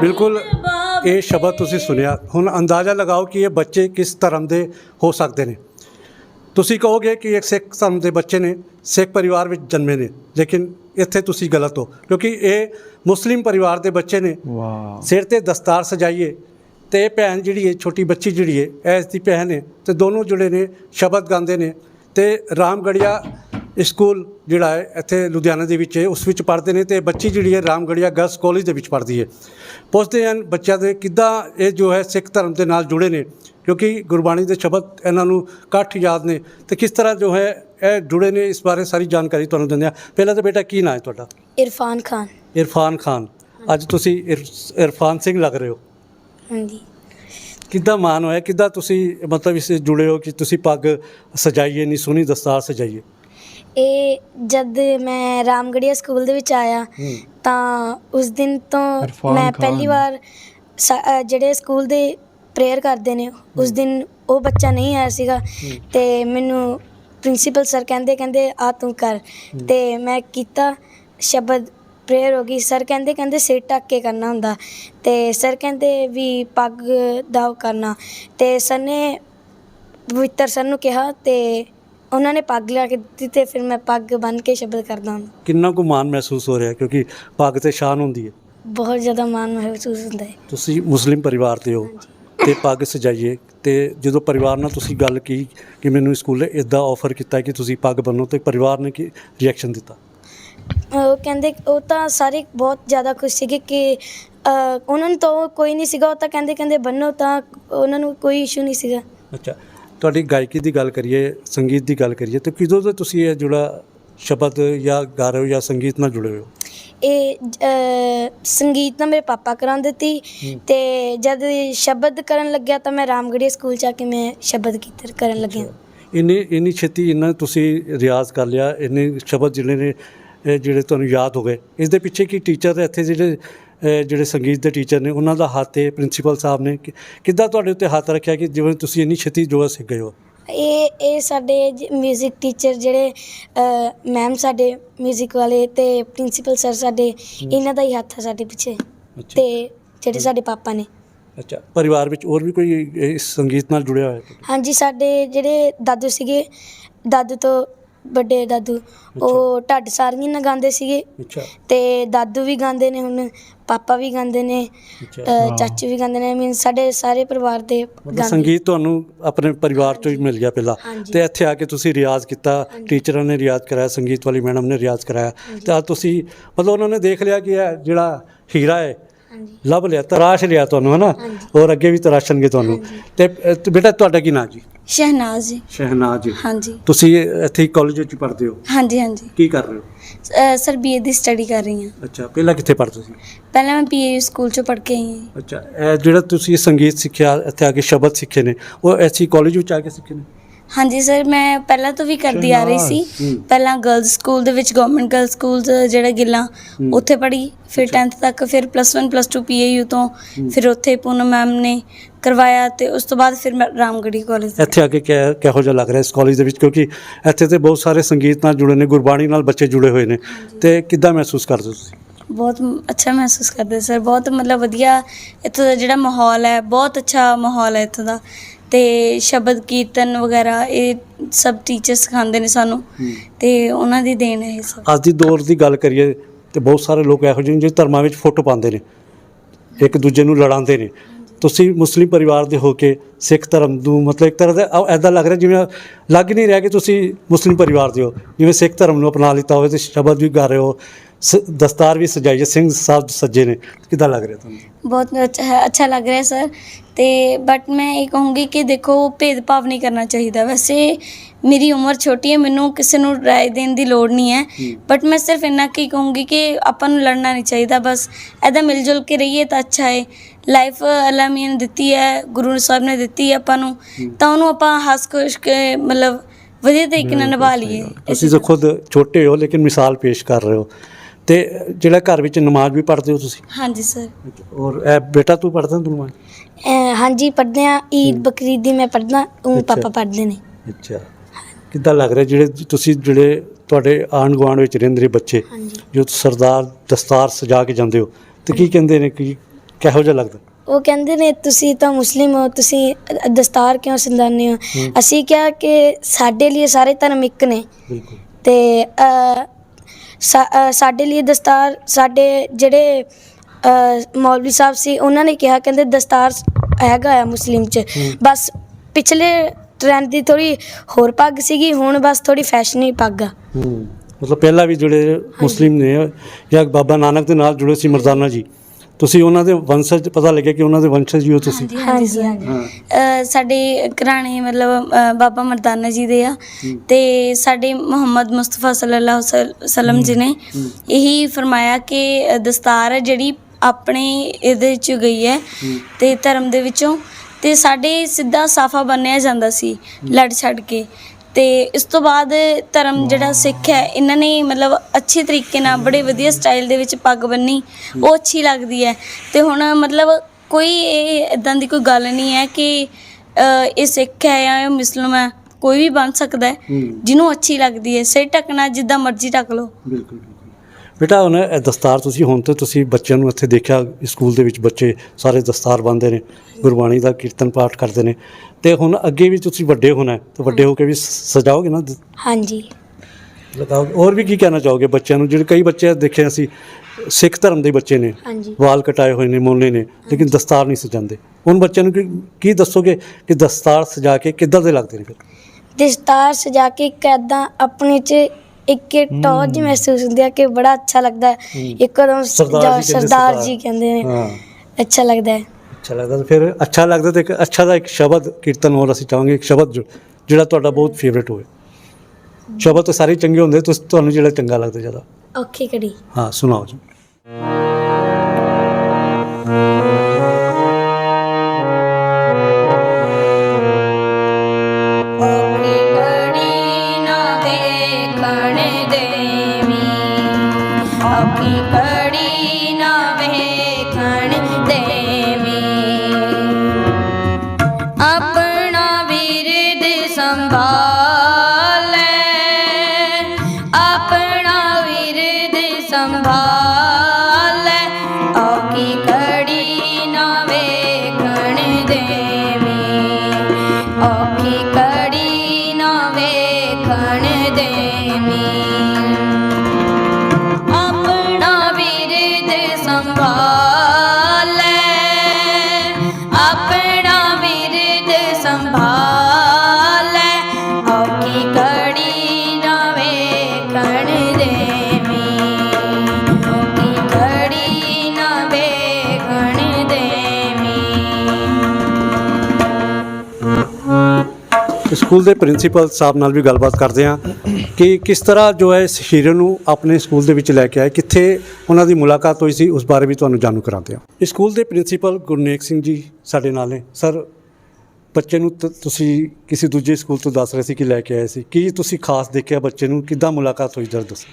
Speaker 2: ਬਿਲਕੁਲ ਇਹ ਸ਼ਬਦ ਤੁਸੀਂ ਸੁਣਿਆ। ਹੁਣ ਅੰਦਾਜ਼ਾ ਲਗਾਓ ਕਿ ਇਹ ਬੱਚੇ ਕਿਸ ਧਰਮ ਦੇ ਹੋ ਸਕਦੇ ਨੇ। ਤੁਸੀਂ ਕਹੋਗੇ ਕਿ ਇੱਕ ਸਿੱਖ ਧਰਮ ਦੇ ਬੱਚੇ ਨੇ ਸਿੱਖ ਪਰਿਵਾਰ ਵਿੱਚ ਜਨਮੇ ਨੇ ਲੇਕਿਨ ਇੱਥੇ ਤੁਸੀਂ ਗਲਤ ਹੋ ਕਿਉਂਕਿ ਇਹ ਮੁਸਲਿਮ ਪਰਿਵਾਰ ਦੇ ਬੱਚੇ ਨੇ।
Speaker 1: ਵਾਹ।
Speaker 2: ਸਿਰ ਤੇ ਦਸਤਾਰ ਸਜਾਈਏ ਤੇ ਇਹ ਭੈਣ ਜਿਹੜੀ ਹੈ ਛੋਟੀ ਬੱਚੀ ਜਿਹੜੀ ਹੈ ਐਸ ਦੀ ਭੈਣ ਹੈ ਤੇ ਦੋਨੋਂ ਜੁੜੇ ਨੇ ਸ਼ਬਦ ਗਾਉਂਦੇ ਨੇ ਤੇ ਰਾਮਗੜੀਆ ਸਕੂਲ ਜਿਹੜਾ ਹੈ ਇੱਥੇ ਲੁਧਿਆਣਾ ਦੇ ਵਿੱਚ ਹੈ ਉਸ ਵਿੱਚ ਪੜ੍ਹਦੇ ਨੇ ਤੇ ਬੱਚੀ ਜਿਹੜੀ ਹੈ ਰਾਮਗੜੀਆ ਗਰਲਸ ਕਾਲਜ ਦੇ ਵਿੱਚ ਪੜ੍ਹਦੀ ਹੈ। ਪੁੱਛਦੇ ਹਨ ਬੱਚਿਆਂ ਦੇ ਕਿੱਦਾਂ ਇਹ ਜੋ ਹੈ ਸਿੱਖ ਧਰਮ ਦੇ ਨਾਲ ਜੁੜੇ ਨੇ ਕਿਉਂਕਿ ਗੁਰਬਾਣੀ ਦੇ ਸ਼ਬਦ ਇਹਨਾਂ ਨੂੰ ਘੱਟ ਯਾਦ ਨੇ। ਤੇ ਕਿਸ ਤਰ੍ਹਾਂ ਜੋ ਹੈ ਇਹ ਜੁੜੇ ਨੇ ਇਸ ਬਾਰੇ ਸਾਰੀ ਜਾਣਕਾਰੀ ਤੁਹਾਨੂੰ ਦਿੰਦੇ ਆ ਪਹਿਲਾਂ ਤਾਂ ਬੇਟਾ ਕੀ ਨਾਂ ਹੈ ਤੁਹਾਡਾ?
Speaker 4: ਇਰਫਾਨ ਖਾਨ।
Speaker 2: ਇਰਫਾਨ ਖਾਨ। ਅੱਜ ਤੁਸੀਂ ਇਰ- ਇਰਫਾਨ ਸਿੰਘ ਲੱਗ ਰਹੇ ਹੋ।
Speaker 4: ਹਾਂਜੀ।
Speaker 2: ਕਿੱਦਾਂ ਮਾਨ ਹੋਇਆ? ਕਿੱਦਾਂ ਤੁਸੀਂ ਮਤਲਬ ਇਸ ਜੁੜੇ ਹੋ ਕਿ ਤੁਸੀਂ ਪੱਗ ਸਜਾਈਏ ਨਹੀਂ ਸੋਹਣੀ ਦਸਤਾਰ ਸਜਾਈਏ?
Speaker 4: ਇਹ ਜਦ ਮੈਂ ਰਾਮਗੜੀਆ ਸਕੂਲ ਦੇ ਵਿੱਚ ਆਇਆ ਤਾਂ ਉਸ ਦਿਨ ਤੋਂ ਮੈਂ। ਪਹਿਲੀ ਵਾਰ ਸਾ- ਅ, ਜਿਹੜੇ ਸਕੂਲ ਦੇ ਪ੍ਰੇਅਰ ਕਰਦੇ ਨੇ ਉਸ ਦਿਨ ਉਹ ਬੱਚਾ ਨਹੀਂ ਆਇਆ ਸੀਗਾ ਤੇ ਮੈਨੂੰ ਪ੍ਰਿੰਸੀਪਲ ਸਰ ਕਹਿੰਦੇ ਕਹਿੰਦੇ ਆ ਤੂੰ ਕਰ। ਤੇ ਮੈਂ ਕੀਤਾ ਸ਼ਬਦ ਪ੍ਰੇਅਰ ਹੋ ਗਈ। ਸਰ ਕਹਿੰਦੇ ਕਹਿੰਦੇ ਸਿਰ ਢੱਕ ਕੇ ਕਰਨਾ ਹੁੰਦਾ। ਤੇ ਸਰ ਕਹਿੰਦੇ ਵੀ ਪੱਗ ਦਾ ਉਹ ਕਰਨਾ। ਤੇ ਸਰ ਨੇ ਪਵਿੱਤਰ ਸਰ ਨੂੰ ਕਿਹਾ ਤੇ ਉਹਨਾਂ ਨੇ ਪੱਗ ਲਿਆ ਕੇ ਦਿੱਤੀ ਤੇ ਫਿਰ ਮੈਂ ਪੱਗ ਬੰਨ੍ਹ ਕੇ ਸ਼ਬਦ ਕਰਦਾ ਹਾਂ।
Speaker 2: ਕਿੰਨਾ ਕੁ ਮਾਣ ਮਹਿਸੂਸ ਹੋ ਰਿਹਾ ਕਿਉਂਕਿ ਪੱਗ ਤੇ ਸ਼ਾਨ ਹੁੰਦੀ ਹੈ।
Speaker 4: ਬਹੁਤ ਜ਼ਿਆਦਾ ਮਾਣ ਮਹਿਸੂਸ ਹੁੰਦਾ ਹੈ।
Speaker 2: ਤੁਸੀਂ ਮੁਸਲਿਮ ਪਰਿਵਾਰ ਦੇ ਹੋ ਤੇ ਪੱਗ ਸਜਾਈਏ ਤੇ ਜਦੋਂ ਪਰਿਵਾਰ ਨਾਲ ਤੁਸੀਂ ਗੱਲ ਕੀ ਕਿ ਮੈਨੂੰ ਸਕੂਲੇ ਇਦਾਂ ਆਫਰ ਕੀਤਾ ਕਿ ਤੁਸੀਂ ਪੱਗ ਬੰਨੋ ਤੇ ਪਰਿਵਾਰ ਨੇ ਕੀ ਰਿਐਕਸ਼ਨ ਦਿੱਤਾ?
Speaker 4: ਉਹ ਕਹਿੰਦੇ ਉਹ ਤਾਂ ਸਾਰੇ ਬਹੁਤ ਜ਼ਿਆਦਾ ਖੁਸ਼ ਸੀਗੇ ਕਿ ਉਹਨਾਂ ਨੂੰ ਤਾਂ ਉਹ ਕੋਈ ਨਹੀਂ ਸੀਗਾ ਉਹ ਤਾਂ ਕਹਿੰਦੇ ਕਹਿੰਦੇ ਬੰਨੋ ਤਾਂ ਉਹਨਾਂ ਨੂੰ ਕੋਈ ਇਸ਼ੂ ਨਹੀਂ ਸੀਗਾ।
Speaker 2: ਅੱਛਾ ਤੁਹਾਡੀ ਗਾਇਕੀ ਦੀ ਗੱਲ ਕਰੀਏ ਸੰਗੀਤ ਦੀ ਗੱਲ ਕਰੀਏ ਤੇ ਕਿਦੋਂ ਤੋਂ ਤੁਸੀਂ ਇਹ ਜਿਹੜਾ ਸ਼ਬਦ ਜਾਂ ਗਾ ਰਹੇ ਹੋ ਜਾਂ ਸੰਗੀਤ ਨਾਲ ਜੁੜੇ ਹੋ?
Speaker 4: ਇਹ ਅ, ਸੰਗੀਤ ਤਾਂ ਮੇਰੇ ਪਾਪਾ ਕਰਾਉਂਦੇ ਤੀ ਤੇ ਜਦ ਸ਼ਬਦ ਕਰਨ ਲੱਗਿਆ ਤਾਂ ਮੈਂ ਰਾਮਗੜੀਆ ਸਕੂਲ ਆ ਕੇ ਮੈਂ ਸ਼ਬਦ ਕੀਰਤਨ ਕਰਨ ਲੱਗਿਆ।
Speaker 2: ਇੰਨੇ ਇੰਨੀ ਛੇਤੀ ਇੰਨਾ ਤੁਸੀਂ ਰਿਆਜ਼ ਕਰ ਲਿਆ ਇੰਨੇ ਸ਼ਬਦ ਜਿਹੜੇ ਨੇ ਇਹ ਜਿਹੜੇ ਤੁਹਾਨੂੰ ਯਾਦ ਹੋ ਗਏ ਇਸ ਦੇ ਪਿੱਛੇ ਕੀ ਟੀਚਰ ਇੱਥੇ ਜਿਹੜੇ ਜਿਹੜੇ ਸੰਗੀਤ ਦੇ ਟੀਚਰ ਨੇ ਉਹਨਾਂ ਦਾ ਹੱਥ ਹੈ ਪ੍ਰਿੰਸੀਪਲ ਸਾਹਿਬ ਨੇ ਕਿ- ਕਿੱਦਾਂ ਤੁਹਾਡੇ ਉੱਤੇ ਹੱਥ ਰੱਖਿਆ ਕਿ ਜਿਵੇਂ ਤੁਸੀਂ ਇੰਨੀ ਛੇਤੀ ਜੋਗਾ ਸਿੱਖ ਗਏ ਹੋ
Speaker 4: ਇਹ ਇਹ ਸਾਡੇ 뮤직 ਟੀਚਰ ਜਿਹੜੇ ਮੈਮ ਸਾਡੇ 뮤직 ਵਾਲੇ ਤੇ ਪ੍ਰਿੰਸੀਪਲ ਸਰ ਸਾਡੇ ਇਹਨਾਂ ਦਾ ਹੀ ਹੱਥ ਹੈ ਸਾਡੇ ਪਿੱਛੇ ਤੇ ਜਿਹੜੇ ਸਾਡੇ ਪਾਪਾ ਨੇ
Speaker 2: ਅੱਛਾ ਪਰਿਵਾਰ ਵਿੱਚ ਹੋਰ ਵੀ ਕੋਈ ਇਸ ਸੰਗੀਤ ਨਾਲ ਜੁੜਿਆ ਹੋਇਆ ਹੈ
Speaker 4: ਹਾਂਜੀ ਸਾਡੇ ਜਿਹੜੇ ਦਾਦੂ ਸੀਗੇ ਦਾਦੂ ਤੋਂ ਵੱਡੇ ਦਾਦੂ ਉਹ ਢੱਡ ਸਾਰੀਆਂ ਨਾਲ ਗਾਉਂਦੇ ਸੀਗੇ।
Speaker 2: ਅੱਛਾ।
Speaker 4: ਤੇ ਦਾਦੂ ਵੀ ਗਾਉਂਦੇ ਨੇ ਹੁਣ ਪਾਪਾ ਵੀ ਗਾਉਂਦੇ ਨੇ
Speaker 2: ਅੱਛਾ।
Speaker 4: ਅ, ਚਾਚੂ ਵੀ ਗਾਉਂਦੇ ਨੇ। ਮੀਨ ਸਾਡੇ ਸਾਰੇ ਪਰਿਵਾਰ ਦੇ
Speaker 2: ਮਤਲਬ
Speaker 4: ਗਾਉਂਦੇ।
Speaker 2: ਸੰਗੀਤ ਤੁਹਾਨੂੰ ਆਪਣੇ ਪਰਿਵਾਰ ਤੋਂ ਹੀ ਮਿਲ ਗਿਆ ਪਹਿਲਾਂ।
Speaker 4: ਹਾਂਜੀ।
Speaker 2: ਤੇ ਇੱਥੇ ਆ ਕੇ ਤੁਸੀਂ ਰਿਆਜ਼ ਕੀਤਾ ਟੀਚਰਾਂ ਨੇ ਰਿਆਜ਼ ਕਰਾਇਆ ਸੰਗੀਤ ਵਾਲੀ ਮੈਡਮ ਨੇ ਰਿਆਜ਼ ਕਰਾਇਆ। ਤੇ ਅੱਜ ਤੁਸੀਂ ਮਤਲਬ ਉਹਨਾਂ ਨੇ ਦੇਖ ਲਿਆ ਕਿ ਇਹ ਜਿਹੜਾ ਹੀਰਾ ਹੈ ਲੱਭ ਲਿਆ ਤਰਾਸ਼ ਲਿਆ ਤੁਹਾਨੂੰ ਹਨਾ। ਹੋਰ ਅੱਗੇ ਵੀ ਤਰਾਸ਼ਣਗੇ ਤੁਹਾਨੂੰ। ਤੇ ਬੇਟਾ ਤੁਹਾਡਾ ਕੀ ਨਾਂ ਜੀ?
Speaker 5: ਸ਼ਹਿਨਾਜ਼ ਜੀ।
Speaker 2: ਸ਼ਹਿਨਾਜ਼ ਜੀ।
Speaker 5: ਹਾਂਜੀ।
Speaker 2: ਤੁਸੀਂ ਇੱਥੇ ਕਾਲਜ ਵਿੱਚ ਪੜ੍ਹਦੇ ਹੋ?
Speaker 5: ਹਾਂਜੀ ਹਾਂਜੀ।
Speaker 2: ਕੀ ਕਰ ਰਹੇ ਹੋ?
Speaker 5: ਅ, ਸਰ ਬੀਏ ਦੀ ਸਟੱਡੀ ਕਰ ਰਹੀ ਹਾਂ।
Speaker 2: ਅੱਛਾ ਪਹਿਲਾਂ ਕਿੱਥੇ ਪੜ੍ਹਦੇ ਸੀ
Speaker 5: ਪਹਿਲਾਂ ਮੈਂ ਪੀਏ ਸਕੂਲ ਚੋਂ ਪੜ੍ਹ ਕੇ ਆਈ ਹਾਂ।
Speaker 2: ਅੱਛਾ ਇਹ ਜਿਹੜਾ ਤੁਸੀਂ ਸੰਗੀਤ ਸਿੱਖਿਆ ਇੱਥੇ ਆ ਕੇ ਸ਼ਬਦ ਸਿੱਖੇ ਨੇ ਉਹ ਐਸੀ ਕਾਲਜ ਵਿੱਚ ਆ ਕੇ ਸਿੱਖੇ ਨੇ?
Speaker 5: ਹਾਂਜੀ ਸਰ ਮੈਂ ਪਹਿਲਾਂ ਤੋਂ ਵੀ ਕਰਦੀ ਆ ਰਹੀ ਸੀ। ਪਹਿਲਾਂ ਗਰਲਸ ਸਕੂਲ ਦੇ ਵਿੱਚ ਗਵਰਨਮੈਂਟ ਗਰਲਸ ਸਕੂਲ ਜਿਹੜਾ ਗਿੱਲਾਂ
Speaker 2: ਹੂੰ।
Speaker 5: ਉੱਥੇ ਪੜ੍ਹੀ ਫਿਰ 10th ਤੱਕ ਫਿਰ ਪਲੱਸ 1 ਪਲੱਸ 2 ਪੀਏਯੂ ਤੋਂ ਫਿਰ ਉੱਥੇ ਪੂਨਮ ਮੈਮ ਨੇ ਕਰਵਾਇਆ ਤੇ ਉਸ ਤੋਂ ਬਾਅਦ ਫਿਰ ਮੈਂ ਰਾਮਗੜ੍ਹੀ ਕਾਲਜ
Speaker 2: ਇੱਥੇ ਆ ਕੇ ਕਿਹ- ਕਿਹੋ ਜਿਹਾ ਲੱਗ ਰਿਹਾ ਇਸ ਕਾਲਜ ਦੇ ਵਿੱਚ? ਕਿਉਂਕਿ ਇੱਥੇ ਤੇ ਬਹੁਤ ਸਾਰੇ ਸੰਗੀਤ ਨਾਲ ਜੁੜੇ ਨੇ ਗੁਰਬਾਣੀ ਨਾਲ ਬੱਚੇ ਜੁੜੇ ਹੋਏ ਨੇ। ਤੇ ਕਿੱਦਾਂ ਮਹਿਸੂਸ ਕਰਦੇ ਹੋ ਤੁਸੀਂ?
Speaker 5: ਬਹੁਤ ਮ- ਅੱਛਾ ਮਹਿਸੂਸ ਕਰਦੇ ਸਰ ਬਹੁਤ ਮਤਲਬ ਵਧੀਆ ਇੱਥੋਂ ਦਾ ਜਿਹੜਾ ਮਾਹੌਲ ਹੈ ਬਹੁਤ ਅੱਛਾ ਮਾਹੌਲ ਹੈ ਇੱਥੋਂ ਦਾ। ਤੇ ਸ਼ਬਦ ਕੀਰਤਨ ਵਗੈਰਾ ਇਹ ਸਭ ਟੀਚਰ ਸਿਖਾਉਂਦੇ ਨੇ ਸਾਨੂੰ। ਤੇ ਉਹਨਾਂ ਦੀ ਦੇਣ ਹੈ ਇਹ ਸਭ।
Speaker 2: ਅੱਜ ਦੀ ਦੌਰ ਦੀ ਗੱਲ ਕਰੀਏ ਤੇ ਬਹੁਤ ਸਾਰੇ ਲੋਕ ਇਹੋ ਜਿਹੇ ਨੇ ਜਿਹੜੇ ਧਰਮਾਂ ਵਿੱਚ ਫੋਟੋ ਪਾਉਂਦੇ ਨੇ। ਇੱਕ ਦੂਜੇ ਨੂੰ ਲੜਾਉਂਦੇ ਨੇ। ਤੁਸੀਂ ਮੁਸਲਿਮ ਪਰਿਵਾਰ ਦੇ ਹੋ ਕੇ ਸਿੱਖ ਧਰਮ ਨੂੰ ਮਤਲਬ ਇੱਕ ਤਰ੍ਹਾਂ ਦਾ ਐਦਾਂ ਲੱਗ ਰਿਹਾ ਜਿਵੇਂ ਲੱਗ ਨਹੀਂ ਰਿਹਾ ਕਿ ਤੁਸੀਂ ਮੁਸਲਿਮ ਪਰਿਵਾਰ ਦੇ ਹੋ। ਜਿਵੇਂ ਸਿੱਖ ਧਰਮ ਨੂੰ ਅਪਣਾ ਲਿੱਤਾ ਹੋਵੇ ਤੇ ਸ਼ਬਦ ਵੀ ਗਾ ਰਹੇ ਹੋ। ਸ- ਦਸਤਾਰ ਵੀ ਸਜਾਈ ਹੈ ਸਿੰਘ ਸਾਹਿਬ ਸੱਜੇ ਨੇ। ਕਿੱਦਾਂ ਲੱਗ ਰਿਹਾ ਤੁਹਾਨੂੰ?
Speaker 5: ਬਹੁਤ ਅੱਛਾ ਲੱਗ ਰਿਹਾ ਸਰ। ਤੇ ਬਟ ਮੈਂ ਇਹ ਕਹੂੰਗੀ ਕਿ ਦੇਖੋ ਭੇਦਭਾਵ ਨਹੀਂ ਕਰਨਾ ਚਾਹੀਦਾ। ਵੈਸੇ ਮੇਰੀ ਉਮਰ ਛੋਟੀ ਹੈ ਮੈਨੂੰ ਕਿਸੇ ਨੂੰ ਰਾਏ ਦੇਣ ਦੀ ਲੋੜ ਨਹੀਂ ਹੈ। ਬਟ ਮੈਂ ਸਿਰਫ ਇੰਨਾ ਕੀ ਕਹੂੰਗੀ ਕਿ ਆਪਾਂ ਨੂੰ ਲੜਨਾ ਨਹੀਂ ਚਾਹੀਦਾ। ਬਸ ਐਦਾਂ ਮਿਲ ਜੁਲ ਕੇ ਰਹੀਏ ਤਾਂ ਅੱਛਾ ਹੈ। ਲਾਈਫ ਅੱਲਾ ਮੀਆਂ ਨੇ ਦਿੱਤੀ ਹੈ ਗੁਰੂ ਸਾਹਿਬ ਨੇ ਦਿੱਤੀ ਹੈ ਆਪਾਂ ਨੂੰ। ਤਾਂ ਉਹਨੂੰ ਆਪਾਂ ਹੱਸ ਖੁਸ਼ ਕੇ ਮਤਲਬ ਵਧੀਆ ਤਰੀਕੇ ਨਾਲ ਨਿਭਾ ਲਈਏ।
Speaker 2: ਤੁਸੀਂ ਤਾਂ ਖੁਦ ਛੋਟੇ ਹੋ ਲੇਕਿਨ ਮਿਸਾਲ ਪੇਸ਼ ਕਰ ਰਹੇ ਹੋ। ਤੇ ਜਿਹੜਾ ਘਰ ਵਿੱਚ ਨਮਾਜ਼ ਵੀ ਪੜ੍ਹਦੇ ਹੋ ਤੁਸੀਂ?
Speaker 5: ਹਾਂਜੀ ਸਰ
Speaker 2: ਔਰ ਇਹ ਬੇਟਾ ਤੂੰ ਪੜ੍ਹਦਾ ਤੂੰ ਨਮਾਜ਼
Speaker 4: ਹਾਂਜੀ ਪੜ੍ਹਦੇ ਆ ਈਦ ਬਕਰੀਦ ਦੀ ਮੈਂ ਪੜ੍ਹਦਾ ਉਹ
Speaker 2: ਅੱਛਾ।
Speaker 4: ਪਾਪਾ ਪੜ੍ਹਦੇ ਨੇ।
Speaker 2: ਅੱਛਾ। ਕਿੱਦਾਂ ਲੱਗ ਰਿਹਾ ਜਿਹੜੇ ਤੁਸੀਂ ਜਿਹੜੇ ਤੁਹਾਡੇ ਆਂਢ ਗੁਆਂਢ ਵਿੱਚ ਰਹਿੰਦੇ ਨੇ ਬੱਚੇ
Speaker 4: ਹਾਂਜੀ।
Speaker 2: ਜੋ ਸਰਦਾਰ ਦਸਤਾਰ ਸਜਾ ਕੇ ਜਾਂਦੇ ਹੋ ਤੇ ਕੀ ਕਹਿੰਦੇ ਨੇ ਕਿ ਕਿਹੋ ਜਿਹਾ ਲੱਗਦਾ?
Speaker 4: ਉਹ ਕਹਿੰਦੇ ਨੇ ਤੁਸੀਂ ਤਾਂ ਮੁਸਲਿਮ ਹੋ ਤੁਸੀਂ ਦਸਤਾਰ ਕਿਉਂ ਸਿੰਦਾਨੇ ਹੋ? ਅਸੀਂ ਕਿਹਾ ਕਿ ਸਾਡੇ ਲਈ ਸਾਰੇ ਧਰਮ ਇੱਕ ਨੇ।
Speaker 2: ਬਿਲਕੁਲ।
Speaker 4: ਤੇ ਅ, ਸਾਡੇ ਲਈ ਦਸਤਾਰ ਸਾਡੇ ਜਿਹੜੇ ਮੌਲਵੀ ਸਾਹਿਬ ਸੀ ਉਹਨਾਂ ਨੇ ਕਿਹਾ ਕਹਿੰਦੇ ਦਸਤਾਰ ਹੈਗਾ ਆ ਮੁਸਲਿਮ ਚ। ਬਸ ਪਿਛਲੇ ਟ੍ਰੈਂਡ ਦੀ ਥੋੜੀ ਹੋਰ ਪੱਗ ਸੀਗੀ ਹੁਣ ਬਸ ਥੋੜੀ ਫੈਸ਼ਨੀ ਪੱਗ ਆ।
Speaker 2: ਹੂੰ। ਮਤਲਬ ਪਹਿਲਾਂ ਵੀ ਜਿਹੜੇ ਮੁਸਲਿਮ ਨੇ ਜਾਂ ਬਾਬਾ ਨਾਨਕ ਦੇ ਨਾਲ ਜੁੜੇ ਸੀ ਮਰਦਾਨਾ ਜੀ। ਤੁਸੀਂ ਉਹਨਾਂ ਦੇ ਵੰਸ਼ਜ ਪਤਾ ਲੱਗਿਆ ਕਿ ਉਹਨਾਂ ਦੇ ਵੰਸ਼ਜ ਹੀ ਹੋ ਤੁਸੀਂ?
Speaker 5: ਹਾਂਜੀ ਹਾਂਜੀ
Speaker 2: ਹਾਂ।
Speaker 5: ਅ, ਸਾਡੇ ਘਰਾਣੇ ਮਤਲਬ ਬਾਬਾ ਮਰਦਾਨਾ ਜੀ ਦੇ ਆ। ਤੇ ਸਾਡੇ ਮੁਹੰਮਦ ਮੁਸਤਫਾ ਸੱਲੱਲਾਹੁ ਅਲੈਹਿ ਵਸੱਲਮ ਜੀ ਨੇ ਇਹੀ ਫਰਮਾਇਆ ਕਿ ਅ, ਦਸਤਾਰ ਹੈ ਜਿਹੜੀ ਆਪਣੇ ਇਹਦੇ ਚ ਗਈ ਹੈ ਤੇ ਧਰਮ ਦੇ ਵਿੱਚੋਂ। ਤੇ ਸਾਡੇ ਸਿੱਧਾ ਸਾਫਾ ਬੰਨਿਆ ਜਾਂਦਾ ਸੀ ਲੜ ਛੱਡ ਕੇ। ਤੇ ਇਸ ਤੋਂ ਬਾਅਦ ਧਰਮ ਜਿਹੜਾ ਸਿੱਖ ਹੈ ਇਹਨਾਂ ਨੇ ਮਤਲਬ ਅੱਛੇ ਤਰੀਕੇ ਨਾਲ ਬੜੇ ਵਧੀਆ ਸਟਾਈਲ ਦੇ ਵਿੱਚ ਪੱਗ ਬੰਨੀ ਉਹ ਅੱਛੀ ਲੱਗਦੀ ਹੈ। ਤੇ ਹੁਣ ਮਤਲਬ ਕੋਈ ਇਹ ਇਦਾਂ ਦੀ ਕੋਈ ਗੱਲ ਨਹੀਂ ਹੈ ਕਿ ਇਹ ਸਿੱਖ ਹੈ ਜਾਂ ਇਹ ਮੁਸਲਮ ਹੈ ਕੋਈ ਵੀ ਬਣ ਸਕਦਾ ਹੈ। ਜਿਹਨੂੰ ਅੱਛੀ ਲੱਗਦੀ ਹੈ ਸਿਰ ਢੱਕਣਾ ਜਿੱਦਾਂ ਮਰਜ਼ੀ ਢੱਕ ਲਓ।
Speaker 2: ਬਿਲਕੁਲ। ਬੇਟਾ ਹੁਣ ਇਹ ਦਸਤਾਰ ਤੁਸੀਂ ਹੁਣ ਤੇ ਤੁਸੀਂ ਬੱਚਿਆਂ ਨੂੰ ਇੱਥੇ ਦੇਖਿਆ ਸਕੂਲ ਦੇ ਵਿੱਚ ਬੱਚੇ ਸਾਰੇ ਦਸਤਾਰ ਬੰਨ੍ਹਦੇ ਨੇ ਗੁਰਬਾਣੀ ਦਾ ਕੀਰਤਨ ਪਾਠ ਕਰਦੇ ਨੇ। ਤੇ ਹੁਣ ਅੱਗੇ ਵੀ ਤੁਸੀਂ ਵੱਡੇ ਹੋਣਾ ਹੈ, ਤੇ ਵੱਡੇ ਹੋ ਕੇ ਵੀ ਸ- ਸਜਾਓਗੇ ਨਾ? ਦ-
Speaker 4: ਹਾਂਜੀ।
Speaker 2: ਲਗਾਓਗੇ? ਹੋਰ ਵੀ ਕੀ ਕਹਿਣਾ ਚਾਹੋਗੇ ਬੱਚਿਆਂ ਨੂੰ? ਜਿਹੜੇ ਕਈ ਬੱਚੇ ਦੇਖੇ ਅਸੀਂ ਸਿੱਖ ਧਰਮ ਦੇ ਬੱਚੇ ਨੇ
Speaker 4: ਹਾਂਜੀ।
Speaker 2: ਵਾਲ ਕਟਾਏ ਹੋਏ ਨੇ ਮੋਲੇ ਨੇ ਲੇਕਿਨ ਦਸਤਾਰ ਨਹੀਂ ਸਜਾਉਂਦੇ। ਉਹਨਾਂ ਬੱਚਿਆਂ ਨੂੰ ਕੀ- ਕੀ ਦੱਸੋਗੇ ਕਿ ਦਸਤਾਰ ਸਜਾ ਕੇ ਕਿੱਦਾਂ ਦੇ ਲੱਗਦੇ ਨੇ ਫਿਰ?
Speaker 4: ਦਸਤਾਰ ਸਜਾ ਕੇ ਕੈਦਾਂ ਆਪਣੇ ਚ ਇੱਕ ਟੌਜ ਮਹਿਸੂਸ ਹੁੰਦੀ ਹੈ ਕਿ ਬੜਾ ਅੱਛਾ ਲੱਗਦਾ ਹੈ। ਇੱਕਦਮ
Speaker 2: ਸਰਦਾਰ
Speaker 4: ਜਾ-
Speaker 2: ਜੀ ਕਹਿੰਦੇ
Speaker 4: ਸਰਦਾਰ
Speaker 2: ਸਰਦਾਰ।
Speaker 4: ਜੀ ਕਹਿੰਦੇ ਨੇ।
Speaker 2: ਹਾਂ।
Speaker 4: ਅੱਛਾ ਲੱਗਦਾ ਹੈ।
Speaker 2: ਅੱਛਾ ਲੱਗਦਾ ਤਾਂ ਫਿਰ ਅੱਛਾ ਲੱਗਦਾ ਤੇ ਇੱਕ ਅੱਛਾ ਦਾ ਇੱਕ ਸ਼ਬਦ ਕੀਰਤਨ ਹੋਰ ਅਸੀਂ ਚਾਹਾਂਗੇ ਇੱਕ ਸ਼ਬਦ ਜੋ- ਜਿਹੜਾ ਤੁਹਾਡਾ ਬਹੁਤ ਫੇਵਰੇਟ ਹੋਵੇ। ਸ਼ਬਦ ਤਾਂ ਸਾਰੇ ਚੰਗੇ ਹੁੰਦੇ ਤੁਸੀਂ ਤੁਹਾਨੂੰ ਜਿਹੜਾ ਚੰਗਾ ਲੱਗਦਾ ਜ਼ਿਆਦਾ।
Speaker 4: ਔਖੀ ਘੜੀ।
Speaker 2: ਹਾਂ ਸੁਣਾਓ ਜੀ।
Speaker 3: देवी अपनी कड़ी
Speaker 2: ਸਕੂਲ ਦੇ ਪ੍ਰਿੰਸੀਪਲ ਸਾਹਿਬ ਨਾਲ ਵੀ ਗੱਲਬਾਤ ਕਰਦੇ ਹਾਂ ਕਿ ਕਿਸ ਤਰ੍ਹਾਂ ਜੋ ਹੈ ਇਸ ਹੀਰੋ ਨੂੰ ਆਪਣੇ ਸਕੂਲ ਦੇ ਵਿੱਚ ਲੈ ਕੇ ਆਏ ਕਿੱਥੇ ਉਹਨਾਂ ਦੀ ਮੁਲਾਕਾਤ ਹੋਈ ਸੀ ਉਸ ਬਾਰੇ ਵੀ ਤੁਹਾਨੂੰ ਜਾਣੂ ਕਰਾਉਂਦੇ ਹਾਂ। ਸਕੂਲ ਦੇ ਪ੍ਰਿੰਸੀਪਲ ਗੁਰਨੇਕ ਸਿੰਘ ਜੀ ਸਾਡੇ ਨਾਲ ਨੇ। ਸਰ ਬੱਚੇ ਨੂੰ ਤੁਸੀਂ ਕਿਸੇ ਦੂਜੇ ਸਕੂਲ ਤੋਂ ਦੱਸ ਰਹੇ ਸੀ ਕਿ ਲੈ ਕੇ ਆਏ ਸੀ। ਕੀ ਤੁਸੀਂ ਖਾਸ ਦੇਖਿਆ ਬੱਚੇ ਨੂੰ? ਕਿੱਦਾਂ ਮੁਲਾਕਾਤ ਹੋਈ? ਜਰਾ ਦੱਸੋ।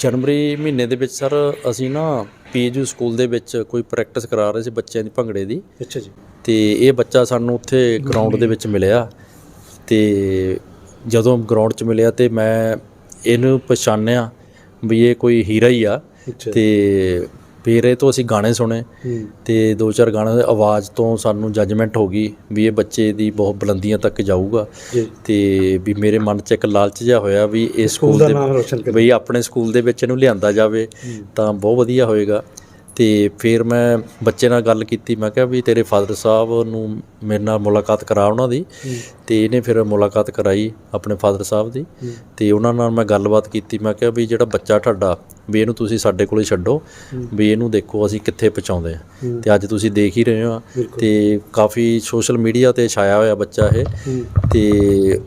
Speaker 7: ਜਨਵਰੀ ਮਹੀਨੇ ਦੇ ਵਿੱਚ ਸਰ ਅਸੀਂ ਨਾ ਪੀਜੂ ਸਕੂਲ ਦੇ ਵਿੱਚ ਕੋਈ ਪ੍ਰੈਕਟਿਸ ਕਰਾ ਰਹੇ ਸੀ ਬੱਚਿਆਂ ਦੀ ਭੰਗੜੇ ਦੀ।
Speaker 2: ਅੱਛਾ ਜੀ।
Speaker 7: ਤੇ ਇਹ ਬੱਚਾ ਸਾਨੂੰ ਉੱਥੇ ਗਰਾਊਂਡ ਦੇ ਵਿੱਚ ਮਿਲਿਆ। ਤੇ ਜਦੋਂ ਗਰਾਊਂਡ 'ਚ ਮਿਲਿਆ ਤੇ ਮੈਂ ਇਹਨੂੰ ਪਛਾਣਿਆ ਵੀ ਇਹ ਕੋਈ ਹੀਰਾ ਹੀ ਆ। ਤੇ ਫਿਰ ਇਹ ਤੋਂ ਅਸੀਂ ਗਾਣੇ ਸੁਣੇ ਤੇ ਦੋ ਚਾਰ ਗਾਣਿਆਂ ਦੀ ਆਵਾਜ਼ ਤੋਂ ਸਾਨੂੰ ਜੱਜਮੈਂਟ ਹੋ ਗਈ ਵੀ ਇਹ ਬੱਚੇ ਦੀ ਬਹੁਤ ਬੁਲੰਦੀਆਂ ਤੱਕ ਜਾਊਗਾ। ਤੇ ਵੀ ਮੇਰੇ ਮਨ 'ਚ ਇੱਕ ਲਾਲਚ ਜਿਹਾ ਹੋਇਆ ਵੀ ਇਸ
Speaker 2: ਸਕੂਲ ਦਾ।
Speaker 7: ਵੀ ਆਪਣੇ ਸਕੂਲ ਦੇ ਵਿੱਚ ਇਹਨੂੰ ਲਿਆਂਦਾ ਜਾਵੇ ਤਾਂ ਬਹੁਤ ਵਧੀਆ ਹੋਏਗਾ ਤੇ ਫਿਰ ਮੈਂ ਬੱਚੇ ਨਾਲ ਗੱਲ ਕੀਤੀ ਮੈਂ ਕਿਹਾ ਵੀ ਤੇਰੇ ਫਾਦਰ ਸਾਹਿਬ ਨੂੰ ਮੇਰੇ ਨਾਲ ਮੁਲਾਕਾਤ ਕਰਾ ਉਹਨਾਂ ਦੀ ਤੇ ਇਹਨੇ ਫਿਰ ਮੁਲਾਕਾਤ ਕਰਾਈ ਆਪਣੇ ਫਾਦਰ ਸਾਹਿਬ ਦੀ ਤੇ ਉਹਨਾਂ ਨਾਲ ਮੈਂ ਗੱਲਬਾਤ ਕੀਤੀ ਮੈਂ ਕਿਹਾ ਵੀ ਜਿਹੜਾ ਬੱਚਾ ਤੁਹਾਡਾ ਵੀ ਇਹਨੂੰ ਤੁਸੀਂ ਸਾਡੇ ਕੋਲੇ ਛੱਡੋ ਵੀ ਇਹਨੂੰ ਦੇਖੋ ਅਸੀਂ ਕਿੱਥੇ ਪਹੁੰਚਾਉਂਦੇ ਆ ਤੇ ਅੱਜ ਤੁਸੀਂ ਦੇਖ ਹੀ ਰਹੇ ਹੋ ਤੇ ਕਾਫੀ ਸੋਸ਼ਲ ਮੀਡੀਆ ਤੇ ਛਾਇਆ ਹੋਇਆ ਬੱਚਾ ਇਹ ਤੇ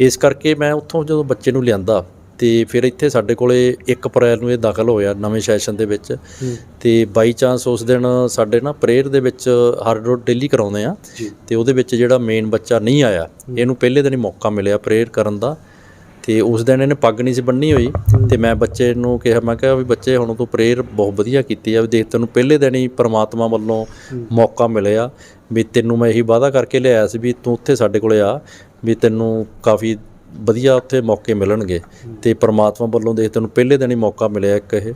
Speaker 7: ਇਸ ਕਰਕੇ ਮੈਂ ਉੱਥੋਂ ਜਦੋਂ ਬੱਚੇ ਨੂੰ ਲਿਆਂਦਾ ਤੇ ਫਿਰ ਇੱਥੇ ਸਾਡੇ ਕੋਲੇ 1 ਅਪ੍ਰੈਲ ਨੂੰ ਇਹ ਦਾਖਲ ਹੋਇਆ ਨਵੇਂ ਸੈਸ਼ਨ ਦੇ ਵਿੱਚ। ਤੇ ਬਾਈ ਚਾਂਸ ਉਸ ਦਿਨ ਸਾਡੇ ਨਾ ਪ੍ਰੇਅਰ ਦੇ ਵਿੱਚ ਹਰ ਰੋਜ਼ ਡੇਲੀ ਕਰਾਉਂਦੇ ਆ। ਤੇ ਉਹਦੇ ਵਿੱਚ ਜਿਹੜਾ ਮੇਨ ਬੱਚਾ ਨਹੀਂ ਆਇਆ ਇਹਨੂੰ ਪਹਿਲੇ ਦਿਨ ਹੀ ਮੌਕਾ ਮਿਲਿਆ ਪ੍ਰੇਅਰ ਕਰਨ ਦਾ। ਤੇ ਉਸ ਦਿਨ ਇਹਨੇ ਪੱਗ ਨਹੀਂ ਸੀ ਬੰਨੀ ਹੋਈ। ਤੇ ਮੈਂ ਬੱਚੇ ਨੂੰ ਕਿਹਾ ਮੈਂ ਕਿਹਾ ਵੀ ਬੱਚੇ ਹੁਣ ਤੂੰ ਪ੍ਰੇਅਰ ਬਹੁਤ ਵਧੀਆ ਕੀਤੀ ਆ। ਵੀ ਦੇਖ ਤੈਨੂੰ ਪਹਿਲੇ ਦਿਨ ਹੀ ਪ੍ਰਮਾਤਮਾ ਵੱਲੋਂ ਮੌਕਾ ਮਿਲਿਆ ਵੀ ਤੈਨੂੰ ਮੈਂ ਇਹੀ ਵਾਅਦਾ ਕਰਕੇ ਲਿਆਇਆ ਸੀ ਵੀ ਤੂੰ ਉੱਥੇ ਸਾਡੇ ਕੋਲੇ ਆ ਵੀ ਤੈਨੂੰ ਕਾਫੀ ਵਧੀਆ ਉੱਥੇ ਮੌਕੇ ਮਿਲਣਗੇ ਤੇ ਪ੍ਰਮਾਤਮਾ ਵੱਲੋਂ ਦੇਖ ਤੈਨੂੰ ਪਹਿਲੇ ਦਿਨ ਹੀ ਮੌਕਾ ਮਿਲਿਆ ਇੱਕ ਇਹ।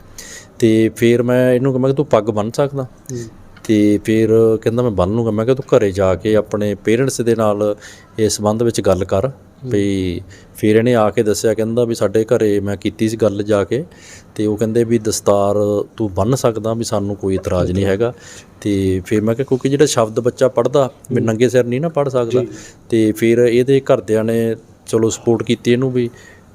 Speaker 7: ਤੇ ਫਿਰ ਮੈਂ ਇਹਨੂੰ ਕਿਹਾ ਮੈਂ ਕਿ ਤੂੰ ਪੱਗ ਬੰਨ ਸਕਦਾ? ਤੇ ਫਿਰ ਕਹਿੰਦਾ ਮੈਂ ਬੰਨ ਲੂੰਗਾ ਮੈਂ ਕਿਹਾ ਤੂੰ ਘਰੇ ਜਾ ਕੇ ਆਪਣੇ ਪੇਰੈਂਟਸ ਦੇ ਨਾਲ ਇਸ ਸੰਬੰਧ ਵਿੱਚ ਗੱਲ ਕਰ। ਵੀ ਫਿਰ ਇਹਨੇ ਆ ਕੇ ਦੱਸਿਆ ਕਹਿੰਦਾ ਵੀ ਸਾਡੇ ਘਰੇ ਮੈਂ ਕੀਤੀ ਸੀ ਗੱਲ ਜਾ ਕੇ। ਤੇ ਉਹ ਕਹਿੰਦੇ ਵੀ ਦਸਤਾਰ ਤੂੰ ਬੰਨ ਸਕਦਾ ਵੀ ਸਾਨੂੰ ਕੋਈ ਇਤਰਾਜ਼ ਨਹੀਂ ਹੈਗਾ। ਤੇ ਫਿਰ ਮੈਂ ਕਿਹਾ ਕਿਉਂਕਿ ਜਿਹੜਾ ਸ਼ਬਦ ਬੱਚਾ ਪੜਦਾ ਵੀ ਨੰਗੇ ਸਿਰ ਨਹੀਂ ਨਾ ਪੜ ਸਕਦਾ। ਤੇ ਫਿਰ ਇਹਦੇ ਘਰਦਿਆਂ ਨੇ ਚਲੋ ਸਪੋਰਟ ਕੀਤੀ ਇਹਨੂੰ ਵੀ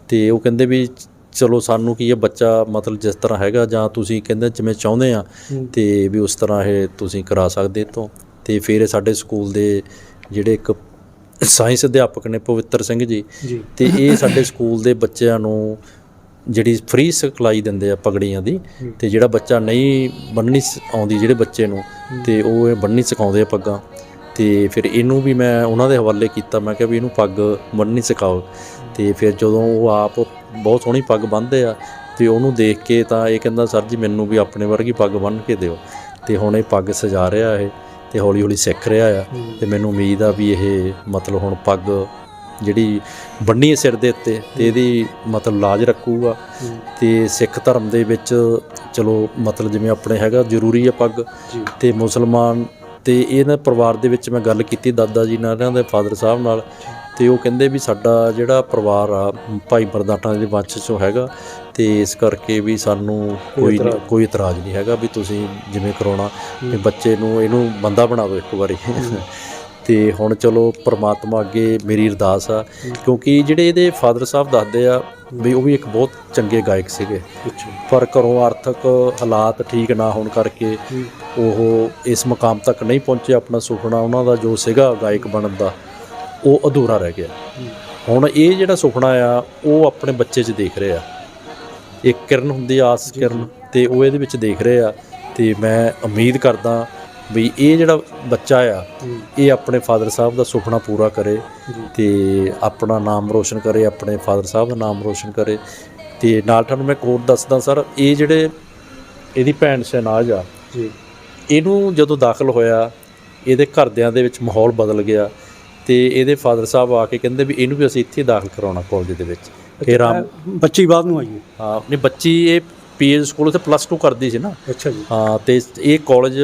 Speaker 7: ਤੇ ਉਹ ਕਹਿੰਦੇ ਵੀ ਚਲੋ ਸਾਨੂੰ ਕੀ ਇਹ ਬੱਚਾ ਮਤਲਬ ਜਿਸ ਤਰ੍ਹਾਂ ਹੈਗਾ ਜਾਂ ਤੁਸੀਂ ਕਹਿੰਦੇ ਜਿਵੇਂ ਚਾਹੁੰਦੇ ਆ ਤੇ ਵੀ ਉਸ ਤਰ੍ਹਾਂ ਇਹ ਤੁਸੀਂ ਕਰਾ ਸਕਦੇ ਤੋਂ ਤੇ ਫਿਰ ਸਾਡੇ ਸਕੂਲ ਦੇ ਜਿਹੜੇ ਇੱਕ ਸਾਇੰਸ ਅਧਿਆਪਕ ਨੇ ਪਵਿੱਤਰ ਸਿੰਘ ਜੀ। ਤੇ ਇਹ ਸਾਡੇ ਸਕੂਲ ਦੇ ਬੱਚਿਆਂ ਨੂੰ ਜਿਹੜੀ ਫ੍ਰੀ ਸਿਖਲਾਈ ਦਿੰਦੇ ਆ ਪਗੜੀਆਂ ਦੀ ਤੇ ਜਿਹੜਾ ਬੱਚਾ ਨਹੀਂ ਬੰਨਣੀ ਆਉਂਦੀ ਜਿਹੜੇ ਬੱਚੇ ਨੂੰ ਤੇ ਉਹ ਇਹ ਬੰਨਣੀ ਸਿਖਾਉਂਦੇ ਆ ਪੱਗਾਂ। ਤੇ ਫਿਰ ਇਹਨੂੰ ਵੀ ਮੈਂ ਉਹਨਾਂ ਦੇ ਹਵਾਲੇ ਕੀਤਾ ਮੈਂ ਕਿਹਾ ਵੀ ਇਹਨੂੰ ਪੱਗ ਬੰਨਣੀ ਸਿਖਾਓ। ਤੇ ਫਿਰ ਜਦੋਂ ਉਹ ਆਪ ਬਹੁਤ ਸੋਹਣੀ ਪੱਗ ਬੰਨ੍ਹਦੇ ਆ ਤੇ ਉਹਨੂੰ ਦੇਖ ਕੇ ਤਾਂ ਇਹ ਕਹਿੰਦਾ ਸਰ ਜੀ ਮੈਨੂੰ ਵੀ ਆਪਣੇ ਵਰਗੀ ਪੱਗ ਬੰਨ੍ਹ ਕੇ ਦਿਓ। ਤੇ ਹੁਣ ਇਹ ਪੱਗ ਸਜਾ ਰਿਹਾ ਇਹ ਤੇ ਹੌਲੀ ਹੌਲੀ ਸਿੱਖ ਰਿਹਾ ਆ। ਤੇ ਮੈਨੂੰ ਉਮੀਦ ਆ ਵੀ ਇਹ ਮਤਲਬ ਹੁਣ ਪੱਗ ਜਿਹੜੀ ਬੰਨੀ ਹੈ ਸਿਰ ਦੇ ਉੱਤੇ ਤੇ ਇਹਦੀ ਮਤਲਬ ਲਾਜ ਰੱਖੂਗਾ। ਤੇ ਸਿੱਖ ਧਰਮ ਦੇ ਵਿੱਚ ਚਲੋ ਮਤਲਬ ਜਿਵੇਂ ਆਪਣੇ ਹੈਗਾ ਜ਼ਰੂਰੀ ਹੈ ਪੱਗ ਤੇ ਮੁਸਲਮਾਨ ਤੇ ਇਹਨਾਂ ਪਰਿਵਾਰ ਦੇ ਵਿੱਚ ਮੈਂ ਗੱਲ ਕੀਤੀ ਦਾਦਾ ਜੀ ਨਾਲ ਇਹਨਾਂ ਦੇ ਫਾਦਰ ਸਾਹਿਬ ਨਾਲ ਤੇ ਉਹ ਕਹਿੰਦੇ ਵੀ ਸਾਡਾ ਜਿਹੜਾ ਪਰਿਵਾਰ ਆ ਭਾਈ ਬਰਦਾਟਾ ਦੇ ਵੰਸ਼ ਚੋਂ ਹੈਗਾ ਤੇ ਇਸ ਕਰਕੇ ਵੀ ਸਾਨੂੰ ਕੋਈ ਕੋਈ ਇਤਰਾਜ਼। ਨਹੀਂ ਹੈਗਾ ਵੀ ਤੁਸੀਂ ਜਿਵੇਂ ਕਰਾਉਣਾ ਤੇ ਬੱਚੇ ਨੂੰ ਇਹਨੂੰ ਬੰਦਾ ਬਣਾ ਦਿਓ ਇੱਕ ਵਾਰੀ। ਤੇ ਹੁਣ ਚਲੋ ਪ੍ਰਮਾਤਮਾ ਅੱਗੇ ਮੇਰੀ ਅਰਦਾਸ ਆ ਕਿਉਂਕਿ ਜਿਹੜੇ ਇਹਦੇ ਫਾਦਰ ਸਾਹਿਬ ਦੱਸਦੇ ਆ ਵੀ ਉਹ ਵੀ ਇੱਕ ਬਹੁਤ ਚੰਗੇ ਗਾਇਕ ਸੀਗੇ। ਪਰ ਘਰੋਂ ਆਰਥਿਕ ਹਾਲਾਤ ਠੀਕ ਨਾ ਹੋਣ ਕਰਕੇ ਉਹ ਇਸ ਮਕਾਮ ਤੱਕ ਨਹੀਂ ਪਹੁੰਚੇ ਆਪਣਾ ਸੁਪਨਾ ਉਹਨਾਂ ਦਾ ਜੋ ਸੀਗਾ ਗਾਇਕ ਬਣਨ ਦਾ ਉਹ ਅਧੂਰਾ ਰਹਿ ਗਿਆ। ਹੁਣ ਇਹ ਜਿਹੜਾ ਸੁਪਨਾ ਆ ਉਹ ਆਪਣੇ ਬੱਚੇ 'ਚ ਦੇਖ ਰਹੇ। ਆ ਇੱਕ ਕਿਰਨ ਹੁੰਦੀ ਆਸ ਕਿਰਨ ਤੇ ਉਹ ਇਹਦੇ ਵਿੱਚ ਦੇਖ ਰਹੇ। ਆ ਤੇ ਮੈਂ ਉਮੀਦ ਕਰਦਾ ਵੀ ਇਹ ਜਿਹੜਾ ਬੱਚਾ ਆ ਇਹ ਆਪਣੇ ਫਾਦਰ ਸਾਹਿਬ ਦਾ ਸੁਪਨਾ ਪੂਰਾ ਕਰੇ ਤੇ ਆਪਣਾ ਨਾਮ ਰੋਸ਼ਨ ਕਰੇ ਆਪਣੇ ਫਾਦਰ ਸਾਹਿਬ ਦਾ ਨਾਮ ਰੋਸ਼ਨ ਕਰੇ। ਤੇ ਨਾਲ ਤੁਹਾਨੂੰ ਮੈਂ ਕੋਡ ਦੱਸਦਾ ਸਰ ਇਹ ਜਿਹੜੇ ਇਹਦੀ ਭੈਣ ਸ਼ਹਿਨਾਜ਼ ਆ
Speaker 2: ਜੀ।
Speaker 7: ਇਹਨੂੰ ਜਦੋਂ ਦਾਖਲ ਹੋਇਆ ਇਹਦੇ ਘਰਦਿਆਂ ਦੇ ਵਿੱਚ ਮਾਹੌਲ ਬਦਲ ਗਿਆ ਤੇ ਇਹਦੇ ਫਾਦਰ ਸਾਹਿਬ ਆ ਕੇ ਕਹਿੰਦੇ ਵੀ ਇਹਨੂੰ ਵੀ ਅਸੀਂ ਇੱਥੇ ਦਾਖਲ ਕਰਾਉਣਾ ਕਾਲਜ ਦੇ ਵਿੱਚ। ਫਿਰ ਰਾਮ
Speaker 2: ਬੱਚੀ ਬਾਅਦ ਨੂੰ ਆਈ ਹੈ।
Speaker 7: ਨਹੀਂ ਬੱਚੀ ਇਹ ਪੀਏ ਸਕੂਲ ਤੇ ਪਲੱਸ 2 ਕਰਦੀ ਸੀ ਨਾ।
Speaker 2: ਅੱਛਾ ਜੀ।
Speaker 7: ਹਾਂ ਤੇ ਇਹ ਕਾਲਜ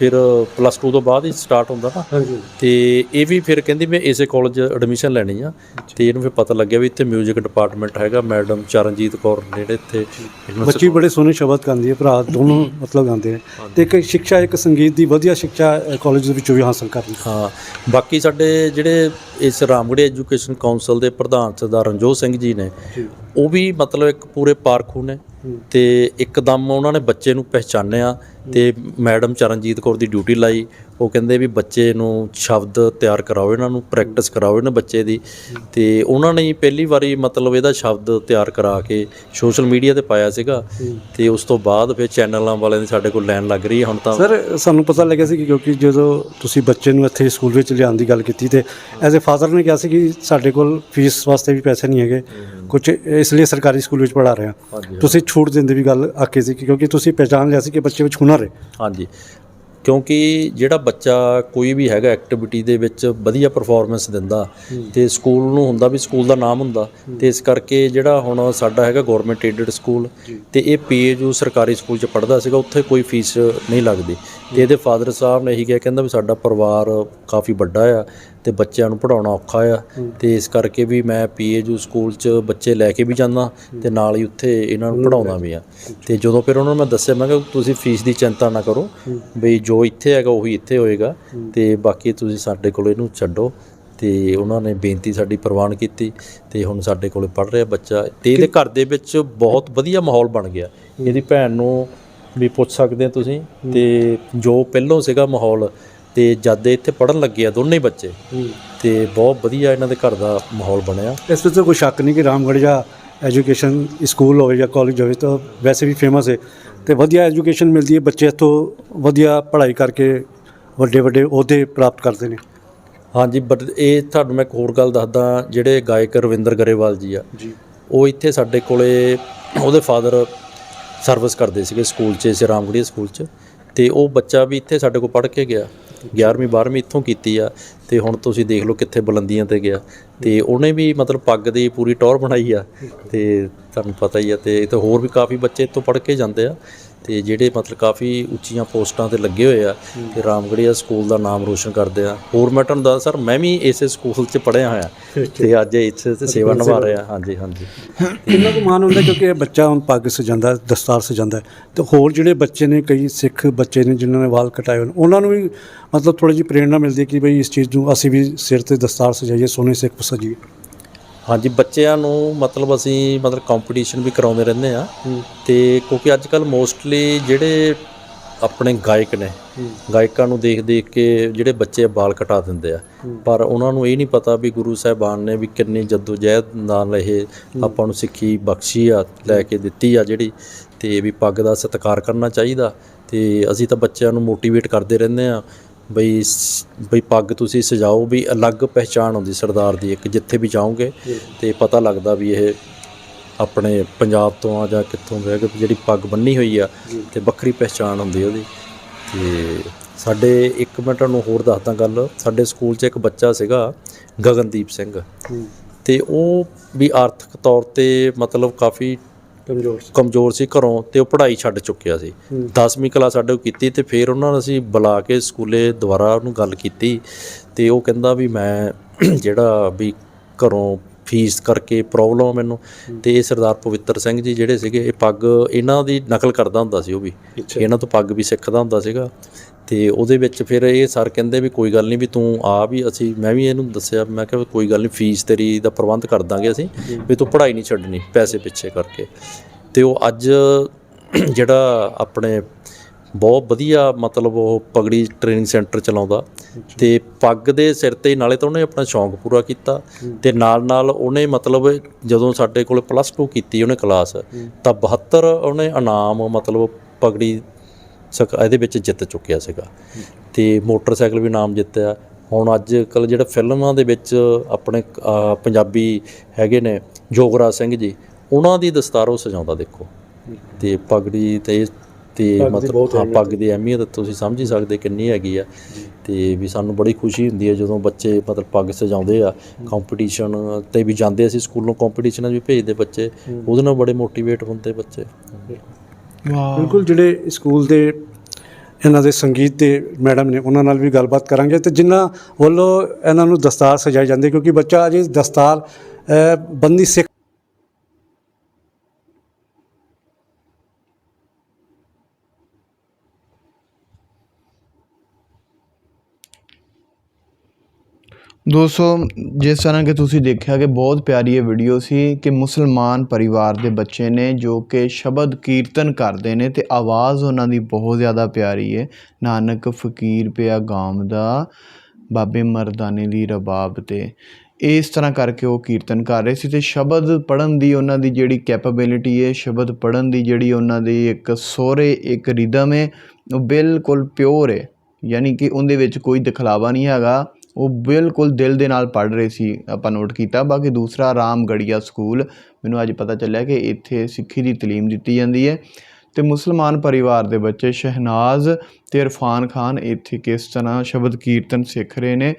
Speaker 7: ਫਿਰ ਪਲੱਸ 2 ਤੋਂ ਬਾਅਦ ਹੀ ਸਟਾਰਟ ਹੁੰਦਾ ਨਾ।
Speaker 2: ਹਾਂਜੀ।
Speaker 7: ਤੇ ਇਹ ਵੀ ਫਿਰ ਕਹਿੰਦੀ ਮੈਂ ਇਸੇ ਕਾਲਜ ਐਡਮਿਸ਼ਨ ਲੈਣੀ ਆ। ਤੇ ਇਹਨੂੰ ਫਿਰ ਪਤਾ ਲੱਗਿਆ ਵੀ ਇੱਥੇ 뮤직 ਡਿਪਾਰਟਮੈਂਟ ਹੈਗਾ ਮੈਡਮ ਚਰਨਜੀਤ ਕੌਰ ਜਿਹੜੇ ਇੱਥੇ
Speaker 2: ਬੱਚੀ ਬੜੇ ਸੋਹਣੇ ਸ਼ਬਦ ਗਾਉਂਦੀ ਹੈ ਭਰਾ ਦੋਨੋਂ ਮਤਲਬ ਗਾਉਂਦੇ ਨੇ ਤੇ ਇੱਕ ਸਿੱਖਿਆ ਇੱਕ ਸੰਗੀਤ ਦੀ ਵਧੀਆ ਸਿੱਖਿਆ ਕਾਲਜ ਦੇ ਵਿੱਚੋਂ ਵੀ ਹਾਸਲ ਕਰ ਲਈ।
Speaker 7: ਹਾਂ ਬਾਕੀ ਸਾਡੇ ਜਿਹੜੇ ਇਸ ਰਾਮਗੜ੍ਹ ਐਜੂਕੇਸ਼ਨ ਕਾਉਂਸਲ ਦੇ ਪ੍ਰਧਾਨ ਸਰਦਾਰ ਰਣਜੋਤ ਸਿੰਘ ਜੀ ਨੇ ਉਹ ਵੀ ਮਤਲਬ ਇੱਕ ਪੂਰੇ ਪਾਰਖੂ ਨੇ। ਤੇ ਇੱਕਦਮ ਉਹਨਾਂ ਨੇ ਬੱਚੇ ਨੂੰ ਪਹਿਚਾਨਿਆ ਤੇ ਮੈਡਮ ਚਰਨਜੀਤ ਕੌਰ ਦੀ ਡਿਊਟੀ ਲਾਈ। ਉਹ ਕਹਿੰਦੇ ਵੀ ਬੱਚੇ ਨੂੰ ਸ਼ਬਦ ਤਿਆਰ ਕਰਾਓ ਇਹਨਾਂ ਨੂੰ ਪ੍ਰੈਕਟਿਸ ਕਰਾਓ ਇਹਨਾਂ ਬੱਚੇ ਦੀ। ਤੇ ਉਹਨਾਂ ਨੇ ਪਹਿਲੀ ਵਾਰੀ ਮਤਲਬ ਇਹਦਾ ਸ਼ਬਦ ਤਿਆਰ ਕਰਾ ਕੇ ਸੋਸ਼ਲ ਮੀਡੀਆ ਤੇ ਪਾਇਆ ਸੀਗਾ। ਤੇ ਉਸ ਤੋਂ ਬਾਅਦ ਫਿਰ ਚੈਨਲਾਂ ਵਾਲਿਆਂ ਦੀ ਸਾਡੇ ਕੋਲ ਲਾਈਨ ਲੱਗ ਰਹੀ ਹੈ। ਹੁਣ ਤਾਂ
Speaker 2: ਸਰ ਸਾਨੂੰ ਪਤਾ ਲੱਗਿਆ ਸੀ ਕਿ ਕਿਉਂਕਿ ਜਦੋਂ ਤੁਸੀਂ ਬੱਚੇ ਨੂੰ ਇੱਥੇ ਸਕੂਲ ਵਿੱਚ ਲਿਆਉਣ ਦੀ ਗੱਲ ਕੀਤੀ ਤੇ ਐਜ਼ ਅ ਫਾਦਰ ਨੇ ਕਿਹਾ ਸੀ ਕਿ ਸਾਡੇ ਕੋਲ ਫੀਸ ਵਾਸਤੇ ਵੀ ਪੈਸੇ ਨਹੀਂ ਹੈਗੇ। ਕੁਝ ਇਸ ਲਈ ਸਰਕਾਰੀ ਸਕੂਲ ਵਿੱਚ ਪੜ੍ਹਾ ਰਹੇ ਹਾਂ। ਤੁਸੀਂ ਛੂਟ ਦਿੰਦੇ ਵੀ ਗੱਲ ਆਖੀ ਸੀ ਕਿ ਕਿਉਂਕਿ ਤੁਸੀਂ ਪਹਿਚਾਨ ਲਿਆ ਸੀ ਕਿ ਬੱਚੇ ਵਿੱਚ ਹੁਨਰ ਹੈ।
Speaker 7: ਹਾਂਜੀ। ਕਿਉਂਕਿ ਜਿਹੜਾ ਬੱਚਾ ਕੋਈ ਵੀ ਹੈਗਾ ਐਕਟੀਵਿਟੀ ਦੇ ਵਿੱਚ ਵਧੀਆ ਪਰਫਾਰਮੈਂਸ ਦਿੰਦਾ ਤੇ ਸਕੂਲ ਨੂੰ ਹੁੰਦਾ ਵੀ ਸਕੂਲ ਦਾ ਨਾਮ ਹੁੰਦਾ ਤੇ ਇਸ ਕਰਕੇ ਜਿਹੜਾ ਹੁਣ ਸਾਡਾ ਹੈਗਾ ਗਵਰਨਮੈਂਟ ਏਡਡ ਸਕੂਲ ਤੇ ਇਹ ਪੀਏਯੂ ਸਰਕਾਰੀ ਸਕੂਲ 'ਚ ਪੜ੍ਹਦਾ ਸੀਗਾ ਉੱਥੇ ਕੋਈ ਫੀਸ ਨਹੀਂ ਲੱਗਦੀ। ਤੇ ਇਹਦੇ ਫਾਦਰ ਸਾਹਿਬ ਨੇ ਇਹੀ ਕਿਹਾ ਕਹਿੰਦਾ ਵੀ ਸਾਡਾ ਪਰਿਵਾਰ ਕਾਫੀ ਵੱਡਾ ਆ ਤੇ ਬੱਚਿਆਂ ਨੂੰ ਪੜਾਉਣਾ ਔਖਾ ਆ। ਤੇ ਇਸ ਕਰਕੇ ਵੀ ਮੈਂ ਪੀਏਯੂ ਸਕੂਲ 'ਚ ਬੱਚੇ ਲੈ ਕੇ ਵੀ ਜਾਂਦਾ ਤੇ ਨਾਲ ਹੀ ਉੱਥੇ ਇਹਨਾਂ ਨੂੰ ਪੜਾਉਂਦਾ ਵੀ ਆ। ਤੇ ਜਦੋਂ ਫਿਰ ਉਹਨਾਂ ਨੂੰ ਮੈਂ ਦੱਸਿਆ ਮੈਂ ਕਿਹਾ ਤੁਸੀਂ ਫੀਸ ਦੀ ਚਿੰਤਾ ਨਾ ਕਰੋ ਬਈ ਜੋ ਇੱਥੇ ਹੈਗਾ ਉਹੀ ਇੱਥੇ ਹੋਏਗਾ ਤੇ ਬਾਕੀ ਤੁਸੀਂ ਸਾਡੇ ਕੋਲ ਇਹਨੂੰ ਛੱਡੋ ਤੇ ਉਹਨਾਂ ਨੇ ਬੇਨਤੀ ਸਾਡੀ ਪ੍ਰਵਾਨ ਕੀਤੀ ਤੇ ਹੁਣ ਸਾਡੇ ਕੋਲੇ ਪੜ ਰਿਹਾ ਬੱਚਾ ਤੇ ਇਹਦੇ ਘਰ ਦੇ ਵਿੱਚ ਬਹੁਤ ਵਧੀਆ ਮਾਹੌਲ ਬਣ ਗਿਆ। ਇਹਦੀ ਭੈਣ ਨੂੰ ਵੀ ਪੁੱਛ ਸਕਦੇ ਤੁਸੀਂ ਤੇ ਜੋ ਪਹਿਲੋਂ ਸੀਗਾ ਮਾਹੌਲ ਤੇ ਜਦ ਇਹ ਇੱਥੇ ਪੜਨ ਲੱਗੇ ਆ ਦੋਨੇ ਹੀ ਬੱਚੇ ਤੇ ਬਹੁਤ ਵਧੀਆ ਇਹਨਾਂ ਦੇ ਘਰ ਦਾ ਮਾਹੌਲ ਬਣਿਆ।
Speaker 2: ਇਸ ਵਿੱਚ ਕੋਈ ਸ਼ੱਕ ਨਹੀਂ ਕਿ ਰਾਮਗੜ੍ਹ ਜਾਂ ਐਜੂਕੇਸ਼ਨ ਸਕੂਲ ਹੋਵੇ ਜਾਂ ਕਾਲਜ ਹੋਵੇ ਤਾਂ ਵੈਸੇ ਵੀ ਫੇਮਸ ਹੈ। ਤੇ ਵਧੀਆ ਐਜੂਕੇਸ਼ਨ ਮਿਲਦੀ ਹੈ ਬੱਚੇ ਇੱਥੋਂ ਵਧੀਆ ਪੜ੍ਹਾਈ ਕਰਕੇ ਵੱਡੇ ਵੱਡੇ ਅਹੁਦੇ ਪ੍ਰਾਪਤ ਕਰਦੇ ਨੇ।
Speaker 7: ਹਾਂਜੀ ਬਟ ਇਹ ਤੁਹਾਨੂੰ ਮੈਂ ਇੱਕ ਹੋਰ ਗੱਲ ਦੱਸਦਾ ਜਿਹੜੇ ਗਾਇਕ ਰਵਿੰਦਰ ਗਰੇਵਾਲ ਜੀ ਆ
Speaker 2: ਜੀ।
Speaker 7: ਉਹ ਇੱਥੇ ਸਾਡੇ ਕੋਲੇ ਉਹਦੇ ਫਾਦਰ ਸਰਵਿਸ ਕਰਦੇ ਸੀਗੇ ਸਕੂਲ 'ਚ ਇਸੇ ਰਾਮਗੜੀਆ ਸਕੂਲ 'ਚ ਤੇ ਉਹ ਬੱਚਾ ਵੀ ਇੱਥੇ ਸਾਡੇ ਕੋਲ ਪੜ੍ਹ ਕੇ ਗਿਆ। 11ਵੀਂ 12ਵੀਂ ਇੱਥੋਂ ਕੀਤੀ ਆ ਤੇ ਹੁਣ ਤੁਸੀਂ ਦੇਖ ਲਓ ਕਿੱਥੇ ਬੁਲੰਦੀਆਂ ਤੇ ਗਿਆ। ਤੇ ਉਹਨੇ ਵੀ ਮਤਲਬ ਪੱਗ ਦੀ ਪੂਰੀ ਟੌਰ ਬਣਾਈ ਆ ਤੇ ਤੁਹਾਨੂੰ ਪਤਾ ਹੀ ਆ ਤੇ ਤੇ ਹੋਰ ਵੀ ਕਾਫੀ ਬੱਚੇ ਇੱਥੋਂ ਪੜ੍ਹ ਕੇ ਜਾਂਦੇ ਆ। ਤੇ ਜਿਹੜੇ ਮਤਲਬ ਕਾਫੀ ਉੱਚੀਆਂ ਪੋਸਟਾਂ ਤੇ ਲੱਗੇ ਹੋਏ ਆ ਤੇ ਰਾਮਗੜੀਆ ਸਕੂਲ ਦਾ ਨਾਮ ਰੋਸ਼ਨ ਕਰਦੇ ਆ। ਹੋਰ ਮੈਂ ਤੁਹਾਨੂੰ ਦੱਸ ਸਰ ਮੈਂ ਵੀ ਇਸੇ ਸਕੂਲ 'ਚ ਪੜ੍ਹਿਆ ਹੋਇਆ। ਤੇ ਅੱਜ ਇੱਥੇ ਤੇ ਸੇਵਾ ਨਿਭਾ ਰਿਹਾ ਹਾਂਜੀ ਹਾਂਜੀ।
Speaker 2: ਕਿੰਨਾ ਕੁ ਮਾਣ ਹੁੰਦਾ ਕਿਉਂਕਿ ਇਹ ਬੱਚਾ ਹੁਣ ਪੱਗ ਸਜਾਉਂਦਾ ਦਸਤਾਰ ਸਜਾਉਂਦਾ। ਤੇ ਹੋਰ ਜਿਹੜੇ ਬੱਚੇ ਨੇ ਕਈ ਸਿੱਖ ਬੱਚੇ ਨੇ ਜਿਨ੍ਹਾਂ ਨੇ ਵਾਲ ਕਟਾਏ ਨੇ ਉਹਨਾਂ ਨੂੰ ਵੀ ਮਤਲਬ ਥੋੜੀ ਜਿਹੀ ਪ੍ਰੇਰਣਾ ਮਿਲਦੀ ਹੈ ਕਿ ਬਈ ਇਸ ਚੀਜ਼ ਨੂੰ ਅਸੀਂ ਵੀ ਸਿਰ ਤੇ ਦਸਤਾਰ ਸਜਾਈਏ ਸੋਹਣੇ ਸਿੱਖ ਸਜੀਏ
Speaker 7: ਹਾਂਜੀ ਬੱਚਿਆਂ ਨੂੰ ਮਤਲਬ ਅਸੀਂ ਮਤਲਬ ਕੰਪੀਟੀਸ਼ਨ ਵੀ ਕਰਾਉਂਦੇ ਰਹਿੰਦੇ ਆ ਤੇ ਕਿਉਂਕਿ ਅੱਜ ਕੱਲ ਮੋਸਟਲੀ ਜਿਹੜੇ ਆਪਣੇ ਗਾਇਕ ਨੇ ਗਾਇਕਾਂ ਨੂੰ ਦੇਖ ਦੇਖ ਕੇ ਜਿਹੜੇ ਬੱਚੇ ਬਾਲ ਕਟਾ ਦਿੰਦੇ ਆ। ਪਰ ਉਹਨਾਂ ਨੂੰ ਇਹ ਨਹੀਂ ਪਤਾ ਵੀ ਗੁਰੂ ਸਾਹਿਬਾਨ ਨੇ ਵੀ ਕਿੰਨੀ ਜਦੋਜਹਿਦ ਨਾਲ ਇਹ ਆਪਾਂ ਨੂੰ ਸਿੱਖੀ ਬਖਸ਼ੀ ਆ ਲੈ ਕੇ ਦਿੱਤੀ ਆ ਜਿਹੜੀ। ਤੇ ਵੀ ਪੱਗ ਦਾ ਸਤਿਕਾਰ ਕਰਨਾ ਚਾਹੀਦਾ। ਤੇ ਅਸੀਂ ਤਾਂ ਬੱਚਿਆਂ ਨੂੰ ਮੋਟੀਵੇਟ ਕਰਦੇ ਰਹਿੰਦੇ ਆ ਬਈ ਬਈ ਪੱਗ ਤੁਸੀਂ ਸਜਾਓ ਵੀ ਅਲੱਗ ਪਹਿਚਾਣ ਹੁੰਦੀ ਸਰਦਾਰ ਦੀ ਇੱਕ ਜਿੱਥੇ ਵੀ ਜਾਓਗੇ ਤੇ ਪਤਾ ਲੱਗਦਾ ਵੀ ਇਹ ਆਪਣੇ ਪੰਜਾਬ ਤੋਂ ਆ ਜਾਂ ਕਿੱਥੋਂ ਦੇ ਜਿਹੜੀ ਪੱਗ ਬੰਨੀ ਹੋਈ ਆ ਤੇ ਵੱਖਰੀ ਪਹਿਚਾਣ ਹੁੰਦੀ ਉਹਦੀ। ਤੇ ਸਾਡੇ ਇੱਕ ਮੈਂ ਤੁਹਾਨੂੰ ਹੋਰ ਦੱਸਦਾ ਗੱਲ ਸਾਡੇ ਸਕੂਲ 'ਚ ਇੱਕ ਬੱਚਾ ਸੀਗਾ ਗਗਨਦੀਪ ਸਿੰਘ। ਤੇ ਉਹ ਵੀ ਆਰਥਿਕ ਤੌਰ ਤੇ ਮਤਲਬ ਕਾਫੀ
Speaker 2: ਕਮਜ਼ੋਰ ਸੀ।
Speaker 7: ਕਮਜ਼ੋਰ ਸੀ ਘਰੋਂ ਤੇ ਉਹ ਪੜ੍ਹਾਈ ਛੱਡ ਚੁੱਕਿਆ ਸੀ। 10ਵੀਂ ਕਲਾਸ ਸਾਡੇ ਕੋਲ ਕੀਤੀ ਤੇ ਫਿਰ ਉਹਨਾਂ ਨੂੰ ਅਸੀਂ ਬੁਲਾ ਕੇ ਸਕੂਲੇ ਦੁਬਾਰਾ ਉਹਨੂੰ ਗੱਲ ਕੀਤੀ ਤੇ ਉਹ ਕਹਿੰਦਾ ਵੀ ਮੈਂ ਜਿਹੜਾ ਵੀ ਘਰੋਂ ਫੀਸ ਕਰਕੇ ਪ੍ਰੋਬਲਮ ਮੈਨੂੰ ਤੇ ਇਹ ਸਰਦਾਰ ਪਵਿੱਤਰ ਸਿੰਘ ਜੀ ਜਿਹੜੇ ਸੀਗੇ ਇਹ ਪੱਗ ਇਹਨਾਂ ਦੀ ਨਕਲ ਕਰਦਾ ਹੁੰਦਾ ਸੀ ਉਹ ਵੀ। ਇਹਨਾਂ ਤੋਂ ਪੱਗ ਵੀ ਸਿੱਖਦਾ ਹੁੰਦਾ ਸੀਗਾ। ਤੇ ਉਹਦੇ ਵਿੱਚ ਫਿਰ ਇਹ ਸਰ ਕਹਿੰਦੇ ਵੀ ਕੋਈ ਗੱਲ ਨਹੀਂ ਵੀ ਤੂੰ ਆ ਵੀ ਅਸੀਂ ਮੈਂ ਵੀ ਇਹਨੂੰ ਦੱਸਿਆ ਮੈਂ ਕਿਹਾ ਕੋਈ ਗੱਲ ਨਹੀਂ ਫੀਸ ਤੇਰੀ ਦਾ ਪ੍ਰਬੰਧ ਕਰ ਦਾਂਗੇ ਅਸੀਂ ਵੀ ਤੂੰ ਪੜ੍ਹਾਈ ਨਹੀਂ ਛੱਡਣੀ ਪੈਸੇ ਪਿੱਛੇ ਕਰਕੇ। ਤੇ ਉਹ ਅੱਜ ਜਿਹੜਾ ਆਪਣੇ ਬਹੁਤ ਵਧੀਆ ਮਤਲਬ ਉਹ ਪਗੜੀ ਟ੍ਰੇਨਿੰਗ ਸੈਂਟਰ ਚਲਾਉਂਦਾ ਤੇ ਪੱਗ ਦੇ ਸਿਰ ਤੇ ਨਾਲੇ ਤਾਂ ਉਹਨੇ ਆਪਣਾ ਸ਼ੌਂਕ ਪੂਰਾ ਕੀਤਾ ਤੇ ਨਾਲ ਨਾਲ ਉਹਨੇ ਮਤਲਬ ਜਦੋਂ ਸਾਡੇ ਕੋਲ ਪਲੱਸ 2 ਕੀਤੀ ਉਹਨੇ ਕਲਾਸ ਤਾਂ 72 ਉਹਨੇ ਇਨਾਮ ਮਤਲਬ ਪਗੜੀ ਸਕ ਇਹਦੇ ਵਿੱਚ ਜਿੱਤ ਚੁੱਕਿਆ ਸੀਗਾ। ਤੇ ਮੋਟਰਸਾਈਕਲ ਵੀ ਨਾਮ ਜਿੱਤਿਆ। ਹੁਣ ਅੱਜ ਕੱਲ ਜਿਹੜਾ ਫਿਲਮਾਂ ਦੇ ਵਿੱਚ ਆਪਣੇ ਪੰਜਾਬੀ ਹੈਗੇ ਨੇ ਜੋਗਰਾਜ ਸਿੰਘ ਜੀ ਉਹਨਾਂ ਦੀ ਦਸਤਾਰ ਉਹ ਸਜਾਉਂਦਾ ਦੇਖੋ। ਤੇ ਪਗੜੀ ਤੇ ਤੇ ਮਤਲਬ ਹਾਂ ਪੱਗ ਦੀ ਅਹਿਮੀਅਤ ਤੁਸੀਂ ਸਮਝ ਹੀ ਸਕਦੇ ਕਿੰਨੀ ਹੈਗੀ ਆ। ਤੇ ਵੀ ਸਾਨੂੰ ਬੜੀ ਖੁਸ਼ੀ ਹੁੰਦੀ ਹੈ ਜਦੋਂ ਬੱਚੇ ਮਤਲਬ ਪੱਗ ਸਜਾਉਂਦੇ ਆ। ਕੰਪੀਟੀਸ਼ਨ ਤੇ ਵੀ ਜਾਂਦੇ ਅਸੀਂ ਸਕੂਲੋਂ ਕੰਪੀਟੀਸ਼ਨਾਂ ਵੀ ਭੇਜਦੇ ਬੱਚੇ। ਉਹਦੇ ਨਾਲ ਬੜੇ ਮੋਟੀਵੇਟ ਹੁੰਦੇ ਬੱਚੇ।
Speaker 2: ਬਿਲਕੁਲ, ਜਿਹੜੇ ਸਕੂਲ ਦੇ, ਇਹਨਾਂ ਦੇ ਸੰਗੀਤ ਦੇ ਮੈਡਮ ਨੇ, ਉਹਨਾਂ ਨਾਲ ਵੀ ਗੱਲਬਾਤ ਕਰਾਂਗੇ ਤੇ ਜਿਨ੍ਹਾਂ ਵੱਲੋਂ ਇਹਨਾਂ ਨੂੰ ਦਸਤਾਰ ਸਜਾਈ ਜਾਂਦੀ ਕਿਉਂਕਿ ਬੱਚਾ ਅਜੇ ਦਸਤਾਰ ਬੰਦੀ ਸਿੱਖ
Speaker 1: ਦੋਸਤੋ, ਜਿਸ ਤਰ੍ਹਾਂ ਕਿ ਤੁਸੀਂ ਦੇਖਿਆ ਕਿ ਬਹੁਤ ਪਿਆਰੀ ਇਹ ਵੀਡੀਓ ਸੀ ਕਿ ਮੁਸਲਮਾਨ ਪਰਿਵਾਰ ਦੇ ਬੱਚੇ ਨੇ ਜੋ ਕਿ ਸ਼ਬਦ ਕੀਰਤਨ ਕਰਦੇ ਨੇ ਤੇ ਆਵਾਜ਼ ਉਹਨਾਂ ਦੀ ਬਹੁਤ ਜ਼ਿਆਦਾ ਪਿਆਰੀ ਹੈ ਨਾਨਕ ਫਕੀਰ ਪਿਆ ਗਾਮ ਦਾ, ਬਾਬੇ ਮਰਦਾਨੇ ਦੀ ਰਬਾਬ ਤੇ। ਇਸ ਤਰ੍ਹਾਂ ਕਰਕੇ ਉਹ ਕੀਰਤਨ ਕਰ ਰਹੇ ਸੀ ਤੇ ਸ਼ਬਦ ਪੜਨ ਦੀ ਉਹਨਾਂ ਦੀ ਜਿਹੜੀ ਕੈਪੇਬਿਲਿਟੀ ਹੈ ਸ਼ਬਦ ਪੜਨ ਦੀ ਜਿਹੜੀ ਉਹਨਾਂ ਦੀ ਇੱਕ ਸੋਰੇ ਇੱਕ ਰਿਦਮ ਹੈ ਉਹ ਬਿਲਕੁਲ ਪਿਓਰ ਹੈ ਯਾਨੀ ਕਿ ਉਹਦੇ ਵਿੱਚ ਕੋਈ ਦਿਖਲਾਵਾ ਨਹੀਂ ਹੈਗਾ। ਉਹ ਬਿਲਕੁਲ ਦਿਲ ਦੇ ਨਾਲ ਪੜ੍ਹ ਰਹੇ ਸੀ, ਆਪਾਂ ਨੋਟ ਕੀਤਾ। ਬਾਕੀ ਦੂਸਰਾ ਰਾਮਗੜੀਆ ਸਕੂਲ ਮੈਨੂੰ ਅੱਜ ਪਤਾ ਚੱਲਿਆ ਕਿ ਇੱਥੇ ਸਿੱਖੀ ਦੀ ਤਾਲੀਮ ਦਿੱਤੀ ਜਾਂਦੀ ਹੈ। ਅਤੇ ਮੁਸਲਮਾਨ ਪਰਿਵਾਰ ਦੇ ਬੱਚੇ ਸ਼ਹਿਨਾਜ਼ ਅਤੇ ਇਰਫਾਨ ਖਾਨ ਇੱਥੇ ਕਿਸ ਤਰ੍ਹਾਂ ਸ਼ਬਦ ਕੀਰਤਨ ਸਿੱਖ ਰਹੇ ਨੇ?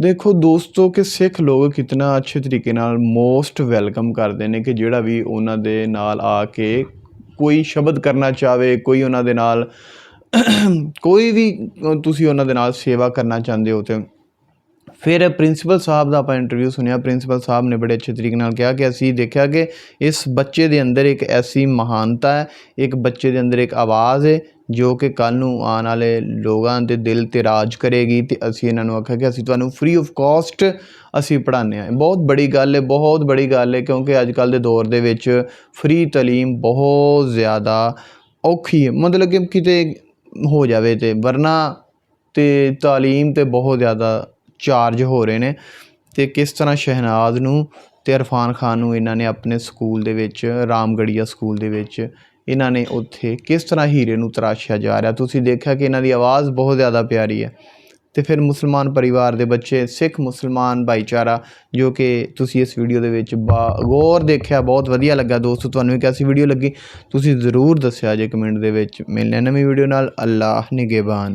Speaker 1: ਦੇਖੋ ਦੋਸਤੋ ਕਿ ਸਿੱਖ ਲੋਕ ਕਿਤਨਾ ਅੱਛੇ ਤਰੀਕੇ ਨਾਲ ਮੋਸਟ ਵੈਲਕਮ ਕਰਦੇ ਨੇ ਕਿ ਜਿਹੜਾ ਵੀ ਉਹਨਾਂ ਦੇ ਨਾਲ ਆ ਕੇ ਕੋਈ ਸ਼ਬਦ ਕਰਨਾ ਚਾਹਵੇ, ਕੋਈ ਉਹਨਾਂ ਦੇ ਨਾਲ, ਕੋਈ ਵੀ ਤੁਸੀਂ ਉਹਨਾਂ ਦੇ ਨਾਲ ਸੇਵਾ ਕਰਨਾ ਚਾਹੁੰਦੇ ਹੋ ਤੇ ਫਿਰ ਪ੍ਰਿੰਸੀਪਲ ਸਾਹਿਬ ਦਾ ਆਪਾਂ ਇੰਟਰਵਿਊ ਸੁਣਿਆ। ਪ੍ਰਿੰਸੀਪਲ ਸਾਹਿਬ ਨੇ ਬੜੇ ਅੱਛੇ ਤਰੀਕੇ ਨਾਲ ਕਿਹਾ ਕਿ ਅਸੀਂ ਦੇਖਿਆ ਕਿ ਇਸ ਬੱਚੇ ਦੇ ਅੰਦਰ ਇੱਕ ਐਸੀ ਮਹਾਨਤਾ ਹੈ, ਇੱਕ ਬੱਚੇ ਦੇ ਅੰਦਰ ਇੱਕ ਆਵਾਜ਼ ਹੈ, ਜੋ ਕਿ ਕੱਲ ਨੂੰ ਆਉਣ ਵਾਲੇ ਲੋਕਾਂ ਦੇ ਦਿਲ ਤੇ ਰਾਜ ਕਰੇਗੀ ਤੇ ਅਸੀਂ ਇਹਨਾਂ ਨੂੰ ਆਖਿਆ ਕਿ ਅਸੀਂ ਤੁਹਾਨੂੰ ਫ੍ਰੀ ਆਫ ਕਾਸਟ ਅਸੀਂ ਪੜ੍ਹਾਉਂਦੇ ਹਾਂ। ਬਹੁਤ ਬੜੀ ਗੱਲ ਹੈ, ਬਹੁਤ ਬੜੀ ਗੱਲ ਹੈ, ਕਿਉਂਕਿ ਅੱਜ ਕੱਲ ਦੇ ਦੌਰ ਦੇ ਵਿੱਚ ਫ੍ਰੀ ਤਾਲੀਮ ਬਹੁਤ ਜ਼ਿਆਦਾ ਔਖੀ ਹੈ। ਮਤਲਬ ਕਿ ਕਿਤੇ ਹੋ ਜਾਵੇ ਤੇ, ਵਰਨਾ ਤੇ ਤਾਲੀਮ ਤੇ ਬਹੁਤ ਜ਼ਿਆਦਾ ਚਾਰਜ ਹੋ ਰਹੇ ਨੇ ਤੇ ਕਿਸ ਤਰ੍ਹਾਂ ਸ਼ਹਿਨਾਜ਼ ਨੂੰ ਤੇ ਇਰਫਾਨ ਖਾਨ ਨੂੰ ਇਹਨਾਂ ਨੇ ਆਪਣੇ ਸਕੂਲ ਦੇ ਵਿੱਚ, ਰਾਮਗੜੀਆ ਸਕੂਲ ਦੇ ਵਿੱਚ ਇਹਨਾਂ ਨੇ ਉੱਥੇ ਕਿਸ ਤਰ੍ਹਾਂ ਹੀਰੇ ਨੂੰ ਤਰਾਸ਼ਿਆ ਜਾ ਰਿਹਾ? ਤੁਸੀਂ ਦੇਖਿਆ ਕਿ ਇਹਨਾਂ ਦੀ ਆਵਾਜ਼ ਬਹੁਤ ਜ਼ਿਆਦਾ ਪਿਆਰੀ ਹੈ। ਤੇ ਫਿਰ ਮੁਸਲਮਾਨ ਪਰਿਵਾਰ ਦੇ ਬੱਚੇ, ਸਿੱਖ ਮੁਸਲਮਾਨ ਭਾਈਚਾਰਾ, ਜੋ ਕਿ ਤੁਸੀਂ ਇਸ ਵੀਡੀਓ ਦੇ ਵਿੱਚ ਬਾ- ਗੌਰ ਦੇਖਿਆ, ਬਹੁਤ ਵਧੀਆ ਲੱਗਾ। ਦੋਸਤੋ, ਤੁਹਾਨੂੰ ਵੀ ਕੈਸੀ ਵੀਡੀਓ ਲੱਗੀ? ਤੁਸੀਂ ਜ਼ਰੂਰ ਦੱਸਿਆ ਜੇ ਕਮੈਂਟ ਦੇ ਵਿੱਚ। ਮਿਲਨੇ ਨਵੀਂ ਵੀਡੀਓ ਨਾਲ। ਅੱਲਾਹ ਨਿਗਹਿਬਾਨ